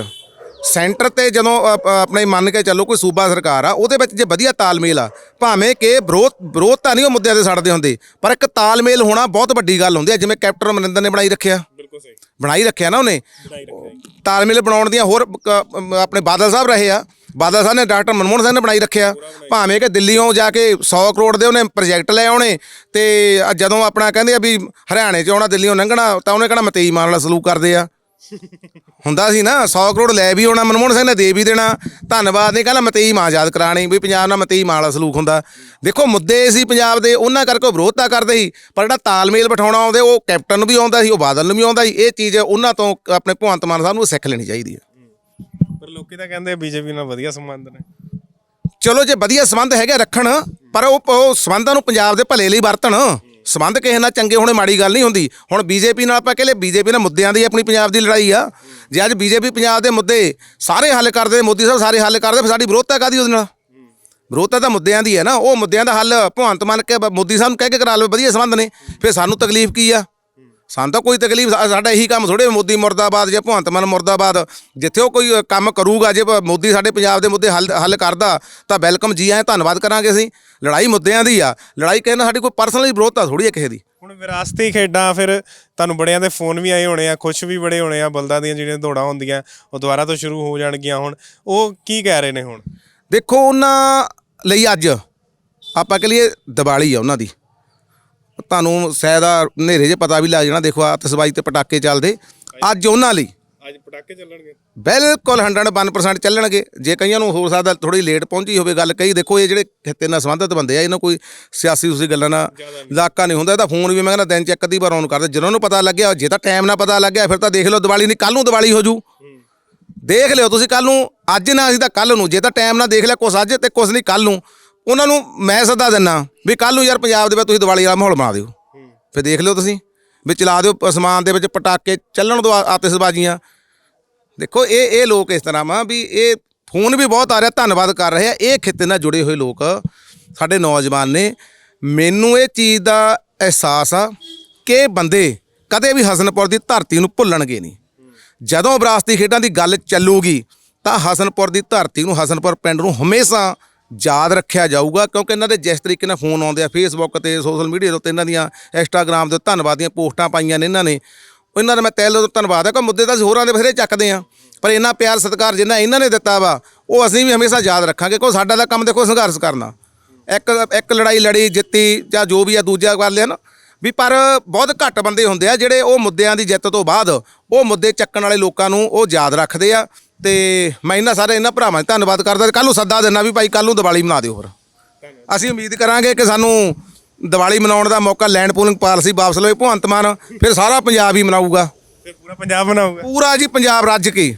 ਸੈਂਟਰ ਤੇ ਜਦੋਂ ਆਪਣੇ ਮੰਨ ਕੇ ਚੱਲੋ ਕੋਈ ਸੂਬਾ ਸਰਕਾਰ ਆ ਉਹਦੇ ਵਿੱਚ ਜੇ ਵਧੀਆ ਤਾਲਮੇਲ ਆ ਭਾਵੇਂ ਕਿ ਵਿਰੋਧ ਵਿਰੋਧਤਾ ਨਹੀਂ ਉਹ ਮੁੱਦਿਆਂ ਤੇ ਸੜਦੇ ਹੁੰਦੇ ਪਰ ਇੱਕ ਤਾਲਮੇਲ ਹੋਣਾ ਬਹੁਤ ਵੱਡੀ ਗੱਲ ਹੁੰਦੀ ਹੈ ਜਿਵੇਂ ਕੈਪਟਨ ਅਮਰਿੰਦਰ ਨੇ ਬਣਾਈ ਰੱਖਿਆ। ਬਿਲਕੁਲ ਸਹੀ। ਬਣਾਈ ਰੱਖਿਆ ਨਾ ਉਹਨੇ। ਤਾਲਮੇਲ ਬਣਾਉਣ ਦੀਆਂ ਹੋਰ ਆਪਣੇ ਬਾਦਲ ਸਾਹਿਬ ਰਹੇ ਆ। ਬਾਦਲ ਸਾਹਿਬ ਨੇ ਡਾਕਟਰ ਮਨਮੋਹਨ ਸਿੰਘ ਨੇ ਬਣਾਈ ਰੱਖਿਆ। ਭਾਵੇਂ ਕਿ ਦਿੱਲੀੋਂ ਜਾ ਕੇ 100 ਕਰੋੜ ਦੇ ਉਹਨੇ ਪ੍ਰੋਜੈਕਟ ਲੈ ਆਉਣੇ ਤੇ ਜਦੋਂ ਆਪਣਾ ਕਹਿੰਦੇ ਆ ਵੀ ਹਰਿਆਣੇ 'ਚ ਆਉਣਾ, ਦਿੱਲੀੋਂ ਲੰਘਣਾ, ਤਾਂ ਉਹਨੇ ਕਹਿਣਾ ਮਤੇਈ ਮਾਰਨ ਵਾਲਾ ਸਲੂਕ ਕਰਦੇ ਆ। ਹੁੰਦਾ ਸੀ ਨਾ 100 ਕਰੋੜ ਲੈ ਵੀ ਆਉਣਾ, ਮਨਮੋਹਨ ਸਿੰਘ ਨੇ ਦੇ ਵੀ ਦੇਣਾ। ਧੰਨਵਾਦ ਨਹੀਂ, ਕਹਿੰਦਾ ਮਤੇਈ ਮਾਂ ਯਾਦ ਕਰਾਣੀ ਵੀ ਪੰਜਾਬ ਨਾਲ ਮਤੇਈ ਮਾਂ ਵਾਲਾ ਸਲੂਕ ਹੁੰਦਾ। ਦੇਖੋ, ਮੁੱਦੇ ਸੀ ਪੰਜਾਬ ਦੇ, ਉਹਨਾਂ ਕਰਕੇ ਉਹ ਵਿਰੋਧਤਾ ਕਰਦੇ ਸੀ, ਪਰ ਜਿਹੜਾ ਤਾਲਮੇਲ ਬਿਠਾਉਣਾ ਆਉਂਦੇ, ਉਹ ਕੈਪਟਨ ਨੂੰ ਵੀ ਆਉਂਦਾ ਸੀ, ਉਹ ਬਾਦਲ ਨੂੰ ਵੀ ਆਉਂਦਾ ਸੀ। ਇਹ ਚੀਜ਼ ਉਹਨਾਂ ਤੋਂ ਆਪਣੇ ਭਗਵੰਤ ਮਾਨ ਸਾਹਿਬ ਨੂੰ ਸਿੱਖ ਲੈਣੀ ਚਾਹੀਦੀ ਹੈ। ਪਰ ਲੋਕੀ ਤਾਂ ਕਹਿੰਦੇ ਬੀਜੇਪੀ ਨਾਲ ਵਧੀਆ ਸੰਬੰਧ ਨੇ। ਚਲੋ ਜੇ ਵਧੀਆ ਸੰਬੰਧ ਹੈਗੇ ਰੱਖਣ, ਪਰ ਉਹ ਉਹ ਸੰਬੰਧਾਂ ਨੂੰ ਪੰਜਾਬ ਦੇ ਭਲੇ ਲਈ ਵਰਤਣ। ਸੰਬੰਧ ਕਿਸੇ ਨਾਲ ਚੰਗੇ ਹੋਣੇ ਮਾੜੀ ਗੱਲ ਨਹੀਂ ਹੁੰਦੀ। ਹੁਣ ਬੀਜੇਪੀ ਨਾਲ ਆਪਾਂ ਕਹਿੰਦੇ ਬੀਜੇਪੀ ਨਾਲ ਮੁੱਦਿਆਂ ਦੀ ਆਪਣੀ ਪੰਜਾਬ ਦੀ ਲੜਾਈ ਆ। ਜੇ ਅੱਜ ਬੀਜੇਪੀ ਪੰਜਾਬ ਦੇ ਮੁੱਦੇ ਸਾਰੇ ਹੱਲ ਕਰਦੇ ਮੋਦੀ ਸਾਹਿਬ ਸਾਰੇ ਹੱਲ ਕਰਦੇ ਫਿਰ ਸਾਡੀ ਵਿਰੋਧਤਾ ਕਾਦੀ ਉਹਦੇ ਨਾਲ? ਵਿਰੋਧਤਾ ਤਾਂ ਮੁੱਦਿਆਂ ਦੀ ਹੈ ਨਾ। ਉਹ ਮੁੱਦਿਆਂ ਦਾ ਹੱਲ ਭਗਵੰਤ ਮਾਨ ਕੇ ਮੋਦੀ ਸਾਹਿਬ ਨੂੰ ਕਹਿ ਕੇ ਕਰਾ ਲਵੇ, ਵਧੀਆ ਸੰਬੰਧ ਨੇ। ਫਿਰ ਸਾਨੂੰ ਤਕਲੀਫ ਕੀ ਆ? ਸਾਨੂੰ ਤਾਂ ਕੋਈ ਤਕਲੀਫ ਸਾਡਾ ਇਹੀ ਕੰਮ ਥੋੜੇ ਮੋਦੀ ਮੁਰਦਾਬਾਦ ਜਾਂ ਭਗਵੰਤ ਮਾਨ ਮੁਰਦਾਬਾਦ। ਜਿੱਥੇ ਉਹ ਕੋਈ ਕੰਮ ਕਰੂਗਾ ਜੇ ਮੋਦੀ ਸਾਡੇ ਪੰਜਾਬ ਦੇ ਮੁੱਦੇ ਹੱਲ ਹੱਲ ਕਰਦਾ ਤਾਂ ਵੈਲਕਮ ਜੀ ਆਏ ਧੰਨਵਾਦ ਕਰਾਂਗੇ ਅਸੀਂ। ਲੜਾਈ ਮੁੱਦਿਆਂ ਦੀ ਆ। ਲੜਾਈ ਨਾਲ ਸਾਡੀ ਕੋਈ ਪਰਸਨਲੀ ਵਿਰੋਧਤਾ ਥੋੜੀ ਹੈ ਕਿਸੇ ਦੀ। ਹੁਣ ਵਿਰਾਸਤੀ ਖੇਡਾਂ ਫਿਰ ਤੁਹਾਨੂੰ ਬੜਿਆਂ ਦੇ ਫੋਨ ਵੀ ਆਏ ਹੋਣੇ ਆ ਖੁਸ਼ ਵੀ ਬੜੇ ਹੋਣੇ ਆ ਬਲਦਾਂ ਦੀਆਂ ਜਿਹੜੀਆਂ ਦੌੜਾਂ ਹੁੰਦੀਆਂ ਉਹ ਦੁਬਾਰਾ ਤੋਂ ਸ਼ੁਰੂ ਹੋ ਜਾਣਗੀਆਂ ਹੁਣ। ਉਹ ਕੀ ਕਹਿ ਰਹੇ ਨੇ ਹੁਣ? ਦੇਖੋ ਉਹਨਾਂ ਲਈ ਅੱਜ ਆਪਾਂ ਕਹ ਲਈਏ ਦੀਵਾਲੀ ਆ ਉਹਨਾਂ ਦੀ। ਤੁਹਾਨੂੰ ਸ਼ਾਇਦ ਆ ਹਨੇਰੇ 'ਚ ਪਤਾ ਵੀ ਲੱਗ ਜਾਣਾ ਦੇਖੋ ਆਤਿਸ਼ਬਾਜ਼ੀ ਤੇ ਪਟਾਕੇ ਚੱਲਦੇ। ਅੱਜ ਉਹਨਾਂ ਲਈ। ਅੱਜ ਪਟਾਕੇ ਚੱਲਣਗੇ। ਬਿਲਕੁਲ 101% ਚੱਲਣਗੇ। ਜੇ ਕਈਆਂ ਨੂੰ ਹੋ ਸਕਦਾ ਥੋੜੀ ਲੇਟ ਪਹੁੰਚੀ ਹੋਵੇ ਗੱਲ ਕਈ ਦੇਖੋ ਇਹ ਜਿਹੜੇ ਖਿੱਤੇ ਨਾਲ ਸੰਬੰਧਿਤ ਬੰਦੇ ਆ ਇਹਨਾਂ ਕੋਈ ਸਿਆਸੀ ਉਸੇ ਗੱਲਾਂ ਨਾਲ ਇਲਾਕਾ ਨਹੀਂ ਹੁੰਦਾ ਇਹਦਾ ਫੋਨ ਵੀ ਮੈਂ ਕਹਿੰਦਾ ਦਿਨ ਚ ਇੱਕ ਅੱਧੀ ਵਾਰ ਆਨ ਕਰਦੇ। ਜਦੋਂ ਨੂੰ ਪਤਾ ਲੱਗਿਆ ਜੇ ਤਾਂ ਟਾਈਮ ਨਾਲ ਪਤਾ ਲੱਗਿਆ ਫਿਰ ਤਾਂ ਦੇਖ ਲਓ ਦੀਵਾਲੀ ਨਹੀਂ ਕੱਲ ਨੂੰ ਦੀਵਾਲੀ ਹੋ ਜੂ। ਦੇਖ ਲਿਓ ਤੁਸੀਂ ਕੱਲ ਨੂੰ ਅੱਜ ਨਾ ਅਸੀਂ ਤਾਂ ਕੱਲ ਨੂੰ ਜੇ ਤਾਂ ਟਾਈਮ ਨਾਲ ਦੇਖ ਲਿਆ ਕੁਛ ਅੱਜ ਤੇ ਕੁਛ ਨਹੀਂ ਕੱਲ ਨੂੰ। ਉਹਨਾਂ ਨੂੰ ਮੈਂ ਸੱਦਾ ਦਿੰਨਾ ਵੀ ਕੱਲ ਨੂੰ ਯਾਰ ਪੰਜਾਬ ਦੇ ਵਿੱਚ ਤੁਸੀਂ ਦੀਵਾਲੀ ਵਾਲਾ ਮਾਹੌਲ ਬਣਾ ਦਿਓ। ਫਿਰ ਦੇਖ ਲਿਓ ਤੁਸੀਂ ਵੀ ਚਲਾ ਦਿਓ ਅਸਮਾਨ ਦੇ ਵਿੱਚ ਪਟਾਕੇ ਚੱਲਣ ਦੋ ਆਤਿਸ਼ਬਾਜ਼ੀਆਂ। ਦੇਖੋ ਇਹ ਇਹ ਲੋਕ ਇਸ ਤਰ੍ਹਾਂ ਵਾ ਵੀ ਇਹ ਫੋਨ ਵੀ ਬਹੁਤ ਆ ਰਿਹਾ ਧੰਨਵਾਦ ਕਰ ਰਹੇ ਆ। ਇਹ ਖਿੱਤੇ ਨਾਲ ਜੁੜੇ ਹੋਏ ਲੋਕ ਸਾਡੇ ਨੌਜਵਾਨ ਨੇ। ਮੈਨੂੰ ਇਹ ਚੀਜ਼ ਦਾ ਅਹਿਸਾਸ ਆ ਕਿ ਬੰਦੇ ਕਦੇ ਵੀ ਹਸਨਪੁਰ ਦੀ ਧਰਤੀ ਨੂੰ ਭੁੱਲਣਗੇ ਨਹੀਂ। ਜਦੋਂ ਵਿਰਾਸਤੀ ਖੇਡਾਂ ਦੀ ਗੱਲ ਚੱਲੂਗੀ ਤਾਂ ਹਸਨਪੁਰ ਦੀ ਧਰਤੀ ਨੂੰ ਹਸਨਪੁਰ ਪਿੰਡ ਨੂੰ ਹਮੇਸ਼ਾ ਯਾਦ ਰੱਖਿਆ ਜਾਊਗਾ, ਕਿਉਂਕਿ ਇਹਨਾਂ ਦੇ ਜਿਸ ਤਰੀਕੇ ਨਾਲ ਫੋਨ ਆਉਂਦੇ ਆ ਫੇਸਬੁੱਕ ਤੇ ਸੋਸ਼ਲ ਮੀਡੀਆ ਦੇ ਉੱਤੇ ਇਹਨਾਂ ਦੀਆਂ ਇੰਸਟਾਗ੍ਰam ਦੇ ਧੰਨਵਾਦ ਦੀਆਂ ਪੋਸਟਾਂ ਪਾਈਆਂ ਨੇ ਇਹਨਾਂ ਨੇ। ਇਹਨਾਂ ਦਾ ਮੈਂ ਤਹਿ ਦਿਲੋਂ ਧੰਨਵਾਦ ਹੈ ਕਿ ਮੁੱਦੇ ਤਾਂ ਅਸੀਂ ਹੋਰਾਂ ਦੇ ਬਥੇਰੇ ਚੱਕਦੇ ਆ। ਪਰ ਇੰਨਾ ਪਿਆਰ ਸਤਿਕਾਰ ਜਿੰਨਾ ਇਹਨਾਂ ਨੇ ਦਿੱਤਾ ਵਾ, ਉਹ ਅਸੀਂ ਵੀ ਹਮੇਸ਼ਾ ਯਾਦ ਰੱਖਾਂਗੇ ਕਿਉਂ ਸਾਡਾ ਦਾ ਕੰਮ ਦੇਖੋ ਸੰਘਰਸ਼ ਕਰਨਾ। ਇੱਕ ਇੱਕ ਲੜਾਈ ਲੜੀ, ਜਿੱਤੀ, ਜਾਂ ਜੋ ਵੀ ਆ, ਦੂਜਾ ਕਰ ਲਿਆ ਨਾ। ਵੀ ਪਰ ਬਹੁਤ ਘੱਟ ਬੰਦੇ ਹੁੰਦੇ ਆ, ਜਿਹੜੇ ਉਹ ਮੁੱਦਿਆਂ ਦੀ ਜਿੱਤ ਤੋਂ ਬਾਅਦ ਉਹ ਮੁੱਦੇ ਚੱਕਣ ਵਾਲੇ ਲੋਕਾਂ ਨੂੰ ਉਹ ਯਾਦ ਰੱਖਦੇ ਆ। ਤੇ ਮੈਂ ਇਹਨਾਂ ਸਾਰੇ ਇਹਨਾਂ ਭਰਾਵਾਂ ਦਾ ਧੰਨਵਾਦ ਕਰਦਾ ਕੱਲ ਨੂੰ ਸੱਦਾ ਦਿੰਦਾ ਵੀ ਭਾਈ ਕੱਲ ਨੂੰ ਦੀਵਾਲੀ ਮਨਾ ਦਿਓ ਹੋਰ। ਅਸੀਂ ਉਮੀਦ ਕਰਾਂਗੇ ਕਿ ਸਾਨੂੰ ਦੀਵਾਲੀ ਮਨਾਉਣ ਦਾ ਮੌਕਾ ਲੈਂਡ ਪੂਲਿੰਗ ਪਾਲਿਸੀ ਵਾਪਸ ਲਵੇ ਭਗਵੰਤ ਮਾਨ ਫਿਰ ਸਾਰਾ ਪੰਜਾਬ ਹੀ ਮਨਾਊਗਾ। ਫਿਰ ਪੂਰਾ ਪੰਜਾਬ ਬਣਾਊਗਾ ਪੂਰਾ ਜੀ ਪੰਜਾਬ ਰੱਜ ਕੇ।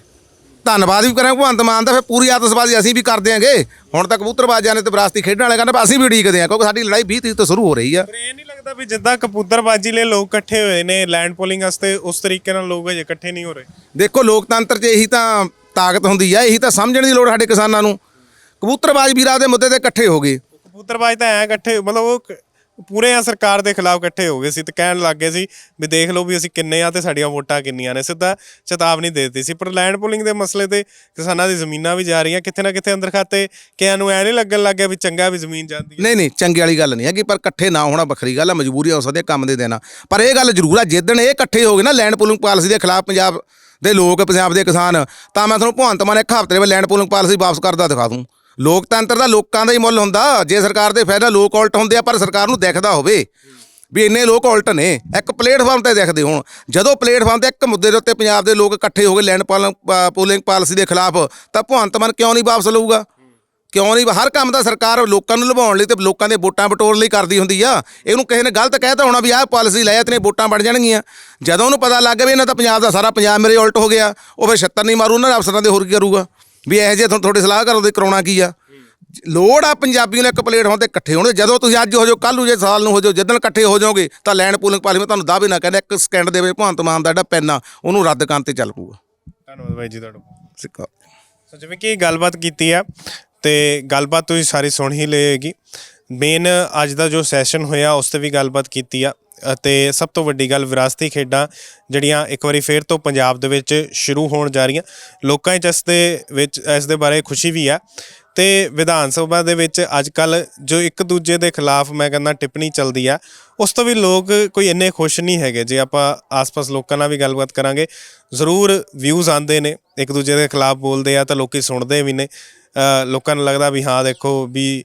ਧੰਨਵਾਦ ਵੀ ਕਰਾਂਗੇ ਭਗਵੰਤ ਮਾਨ ਦਾ ਫਿਰ ਪੂਰੀ ਆਤਿਸ਼ਬਾਜ਼ੀ ਅਸੀਂ ਵੀ ਕਰ ਦਿਆਂਗੇ। ਹੁਣ ਤੱਕ ਕਬੂਤਰਬਾਜ਼ਾਂ ਨੇ ਤੇ ਵਿਰਾਸਤੀ ਖੇਡਣ ਵਾਲੇ ਕਹਿੰਦੇ ਅਸੀਂ ਵੀ ਉਡੀਕਦੇ ਆ ਕਿਉਂਕਿ ਸਾਡੀ ਲੜਾਈ 20 ਤਰੀਕ ਤੋਂ ਸ਼ੁਰੂ ਹੋ ਰਹੀ ਆ। ਪਰ ਇਹ ਨਹੀਂ ਲੱਗਦਾ ਵੀ ਜਿੱਦਾਂ ਕਬੂਤਰਬਾਜੀ ਲਈ ਲੋਕ ਇਕੱਠੇ ਹੋਏ ਨੇ ਲੈਂਡ ਪੋਲਿੰਗ ਵਾਸਤੇ ਉਸ ਤਰੀਕੇ ਨਾਲ ਲੋਕ ਅਜੇ ਇਕੱਠੇ ਨਹੀਂ ਹੋ ਰਹੇ। ਦੇਖੋ ਲੋਕਤੰਤਰ 'ਚ ਇਹੀ ਤਾਂ ਤਾਕਤ ਹੁੰਦੀ ਆ ਇਹੀ ਤਾਂ ਸਮਝਣ ਦੀ ਲੋੜ ਸਾਡੇ ਕਿਸਾਨਾਂ ਨੂੰ। ਕਬੂਤਰਬਾਜ਼ ਵੀਰਾਂ ਦੇ ਮੁੱਦੇ ਤੇ ਇਕੱਠੇ ਹੋ ਗਏ। ਕਬੂਤਰਬਾਜ ਤਾਂ ਐ ਇਕੱਠੇ ਮਤਲਬ ਉਹ ਕ- ਪੂਰੇ ਆ ਸਰਕਾਰ ਦੇ ਖਿਲਾਫ ਇਕੱਠੇ ਹੋ ਗਏ ਸੀ ਤੇ ਕਹਿਣ ਲੱਗ ਗਏ ਸੀ ਵੀ ਦੇਖ ਲਓ ਵੀ ਅਸੀਂ ਕਿੰਨੇ ਆ ਤੇ ਸਾਡੀਆਂ ਵੋਟਾਂ ਕਿੰਨੀਆਂ ਨੇ। ਸਿੱਧਾ ਚੇਤਾਵਨੀ ਦੇ ਦਿੱਤੀ ਸੀ ਪਰ ਲੈਂਡ ਪੋਲਿੰਗ ਦੇ ਮਸਲੇ ਤੇ ਕਿਸਾਨਾਂ ਦੀ ਜ਼ਮੀਨਾਂ ਵੀ ਜਾ ਰਹੀਆਂ ਕਿਤੇ ਨਾ ਕਿਤੇ ਅੰਦਰ ਖਾਤੇ ਕਿਆਂ ਨੂੰ ਐ ਨਹੀਂ ਲੱਗਣ ਲੱਗ ਗਿਆ ਵੀ ਚੰਗਾ ਵੀ ਜ਼ਮੀਨ ਜਾਂਦੀ ਹੈ। ਨਹੀਂ ਨਹੀਂ ਚੰਗੀ ਵਾਲੀ ਗੱਲ ਨਹੀਂ ਹੈਗੀ ਪਰ ਇਕੱਠੇ ਨਾ ਹੋਣਾ ਵੱਖਰੀ ਗੱਲ ਆ ਮਜਬੂਰੀ ਹੋ ਸਕਦੀ ਹੈ ਕੰਮ ਦੇ ਦੇਣਾ। ਪਰ ਇਹ ਗੱਲ ਜ਼ਰੂਰ ਆ ਜਿੱਦਣ ਇਹ ਇਕੱਠੇ ਹੋ ਗਏ ਨਾ ਲੈਂਡ ਪੂਲਿੰਗ ਪਾਲਿਸੀ ਦੇ ਖਿਲਾਫ ਪੰਜਾਬ ਦੇ ਲੋਕ ਪੰਜਾਬ ਦੇ ਕਿਸਾਨ, ਤਾਂ ਮੈਂ ਤੁਹਾਨੂੰ ਭਗਵੰਤ ਮਾਨ ਇੱਕ ਹਫ਼ਤੇ ਵਿੱਚ ਲੈਂਡ ਪੂਲਿੰਗ ਪਾਲਿਸੀ ਵਾਪਸ ਕਰਦਾ ਦਿਖਾ ਦੂੰ। ਲੋਕਤੰਤਰ ਦਾ ਲੋਕਾਂ ਦਾ ਹੀ ਮੁੱਲ ਹੁੰਦਾ, ਜੇ ਸਰਕਾਰ ਦੇ ਫਾਇਦਾ ਲੋਕ ਉਲਟ ਹੁੰਦੇ ਆ, ਪਰ ਸਰਕਾਰ ਨੂੰ ਦਿਖਦਾ ਹੋਵੇ ਵੀ ਇੰਨੇ ਲੋਕ ਉਲਟ ਨੇ, ਇੱਕ ਪਲੇਟਫਾਰਮ ਤੇ ਦਿਖਦੇ ਹੋਣ। ਜਦੋਂ ਪਲੇਟਫਾਰਮ ਤੇ ਇੱਕ ਮੁੱਦੇ ਦੇ ਉੱਤੇ ਪੰਜਾਬ ਦੇ ਲੋਕ ਇਕੱਠੇ ਹੋ ਗਏ ਲੈਂਡ ਪੂਲਿੰਗ ਪਾਲਿਸੀ ਦੇ ਖਿਲਾਫ, ਤਾਂ ਭਗਵੰਤ ਮਾਨ ਕਿਉਂ ਨਹੀਂ ਵਾਪਸ ਲਊਗਾ? ਕਿਉਂ ਨਹੀਂ? ਹਰ ਕੰਮ ਦਾ ਸਰਕਾਰ ਲੋਕਾਂ ਨੂੰ ਲੁਭਾਉਣ ਲਈ ਤੇ ਲੋਕਾਂ ਦੇ ਵੋਟਾਂ ਬਟੋਰਨ ਲਈ ਕਰਦੀ ਹੁੰਦੀ ਆ। ਇਹਨੂੰ ਕਿਸੇ ਨੇ ਗਲਤ ਕਹਿਤਾ ਹੋਣਾ ਵੀ ਆਹ ਪਾਲਿਸੀ ਲੈ ਤੇ ਵੋਟਾਂ ਬਣ ਜਾਣਗੀਆਂ। ਜਦੋਂ ਉਹਨੂੰ ਪਤਾ ਲੱਗ ਗਿਆ ਵੀ ਇਹਨਾਂ ਤਾਂ ਪੰਜਾਬ ਦਾ ਸਾਰਾ ਪੰਜਾਬ ਮੇਰੇ ਉਲਟ ਹੋ ਗਿਆ ਉਹ ਫਿਰ ਛੱਤਰ ਨਹੀਂ ਮਾਰੂ ਉਹਨਾਂ ਦੇ ਅਫਸਰਾਂ ਦੇ ਹੋਰ ਕੀ ਕਰੂਗਾ? ਵੀ ਇਹੋ ਤੁਹਾਨੂੰ ਤੁਹਾਡੇ ਸਲਾਹ ਕਰੋ ਤੇ ਕਰਾਉਣਾ ਕੀ ਆ? ਲੋੜ ਆ ਪੰਜਾਬੀਆਂ ਨੂੰ ਇੱਕ ਪਲੇਟਫਾਰਮ ਤੇ ਇਕੱਠੇ ਹੋਣ ਦੀ। ਜਦੋਂ ਤੁਸੀਂ ਅੱਜ ਹੋ ਜਾਓ ਕੱਲ੍ਹ ਨੂੰ ਜੇ ਸਾਲ ਨੂੰ ਹੋ ਜਾਓ ਜਦੋਂ ਇਕੱਠੇ ਹੋ ਜਾਓਗੇ ਤਾਂ ਲੈਂਡ ਪੂਲਿੰਗ ਪਾਲਿਸੀ ਮੈਂ ਤੁਹਾਨੂੰ ਦਾਅਵੇ ਨਾ ਕਹਿੰਦਾ ਇੱਕ ਸਕਿੰਟ ਦੇ ਵਿੱਚ ਭਗਵੰਤ ਮਾਨ ਦਾ ਜਿਹੜਾ ਪੈਨ ਆ ਉਹਨੂੰ ਰੱਦ ਕਰਨ ਤੇ ਚੱਲ ਪਊਗਾ। ਧੰਨਵਾਦ ਬਾਈ ਜੀ ਤੁਹਾਡਾ। ਸਿੱਕਾ ਸੋ ਜਿਵੇਂ ਕਿ ਗੱਲਬਾਤ ਕੀਤੀ ਆ ਤੇ ਗੱਲਬਾਤ ਤੁਸੀਂ ਸਾਰੀ ਸੁਣ ਹੀ ਲਏਗੀ ਮੇਨ ਅੱਜ ਦਾ ਜੋ ਸੈਸ਼ਨ ਹੋਇਆ, ਉਸ ਤੇ ਵੀ ਗੱਲਬਾਤ ਕੀਤੀ ਆ ਅਤੇ ਸਭ ਤੋਂ ਵੱਡੀ ਗੱਲ ਵਿਰਾਸਤੀ ਖੇਡਾਂ ਜਿਹੜੀਆਂ ਇੱਕ ਵਾਰੀ ਫੇਰ ਤੋਂ ਪੰਜਾਬ ਦੇ ਵਿੱਚ ਸ਼ੁਰੂ ਹੋਣ ਜਾ ਰਹੀਆਂ, ਲੋਕਾਂ 'ਚ ਇਸ ਦੇ ਵਿੱਚ, ਇਸ ਦੇ ਬਾਰੇ ਖੁਸ਼ੀ ਵੀ ਆ ਤੇ ਵਿਧਾਨ ਸਭਾ ਦੇ ਵਿੱਚ ਅੱਜ ਕੱਲ ਜੋ ਇੱਕ ਦੂਜੇ ਦੇ ਖਿਲਾਫ ਮੈਂ ਕਹਿੰਦਾ ਟਿੱਪਣੀ ਚੱਲਦੀ ਆ, ਉਸ ਤੋਂ ਵੀ ਲੋਕ ਕੋਈ ਇੰਨੇ ਖੁਸ਼ ਨਹੀਂ ਹੈਗੇ, ਜੇ ਆਪਾਂ ਆਸ-ਪਾਸ ਲੋਕਾਂ ਨਾਲ ਵੀ ਗੱਲਬਾਤ ਕਰਾਂਗੇ, ਜ਼ਰੂਰ ਵਿਊਜ਼ ਆਉਂਦੇ ਨੇ, ਇੱਕ ਦੂਜੇ ਦੇ ਖਿਲਾਫ ਬੋਲਦੇ ਆ ਤਾਂ ਲੋਕੀ ਸੁਣਦੇ ਵੀ ਨੇ। ਲੋਕਾਂ ਨੂੰ ਲੱਗਦਾ ਵੀ ਹਾਂ, ਦੇਖੋ ਵੀ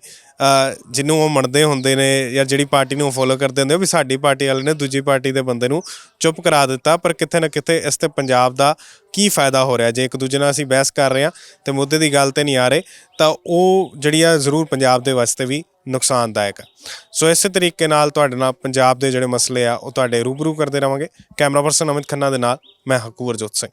ਜਿਹਨੂੰ ਉਹ ਮੰਨਦੇ ਹੁੰਦੇ ਨੇ ਜਾਂ ਜਿਹੜੀ ਪਾਰਟੀ ਨੂੰ ਫੋਲੋ ਕਰਦੇ ਹੁੰਦੇ ਉਹ ਵੀ ਸਾਡੀ ਪਾਰਟੀ ਵਾਲੇ ਨੇ ਦੂਜੀ ਪਾਰਟੀ ਦੇ ਬੰਦੇ ਨੂੰ ਚੁੱਪ ਕਰਾ ਦਿੱਤਾ। ਪਰ ਕਿਤੇ ਨਾ ਕਿਤੇ ਇਸ ਤੇ ਪੰਜਾਬ ਦਾ ਕੀ ਫਾਇਦਾ ਹੋ ਰਿਹਾ? ਜੇ ਇੱਕ ਦੂਜੇ ਨਾਲ ਅਸੀਂ ਬਹਿਸ ਕਰ ਰਹੇ ਹਾਂ ਤੇ ਮੁੱਦੇ ਦੀ ਗੱਲ ਤੇ ਨਹੀਂ ਆ ਰਹੇ, ਤਾਂ ਉਹ ਜਿਹੜੀ ਆ ਜ਼ਰੂਰ ਪੰਜਾਬ ਦੇ ਵਾਸਤੇ ਵੀ ਨੁਕਸਾਨਦਾਇਕ ਹੈ ਸੋ ਇਸੇ ਤਰੀਕੇ ਨਾਲ ਤੁਹਾਡੇ ਨਾਲ ਪੰਜਾਬ ਦੇ ਜਿਹੜੇ ਮਸਲੇ ਆ, ਉਹ ਤੁਹਾਡੇ ਰੂਬਰੂ ਕਰਦੇ ਰਵਾਂਗੇ। ਕੈਮਰਾ ਪਰਸਨ ਅਮਿਤ ਖੰਨਾ ਦੇ ਨਾਲ, ਮੈਂ ਹਕੂਰ ਜੋਤ ਸਿੰਘ।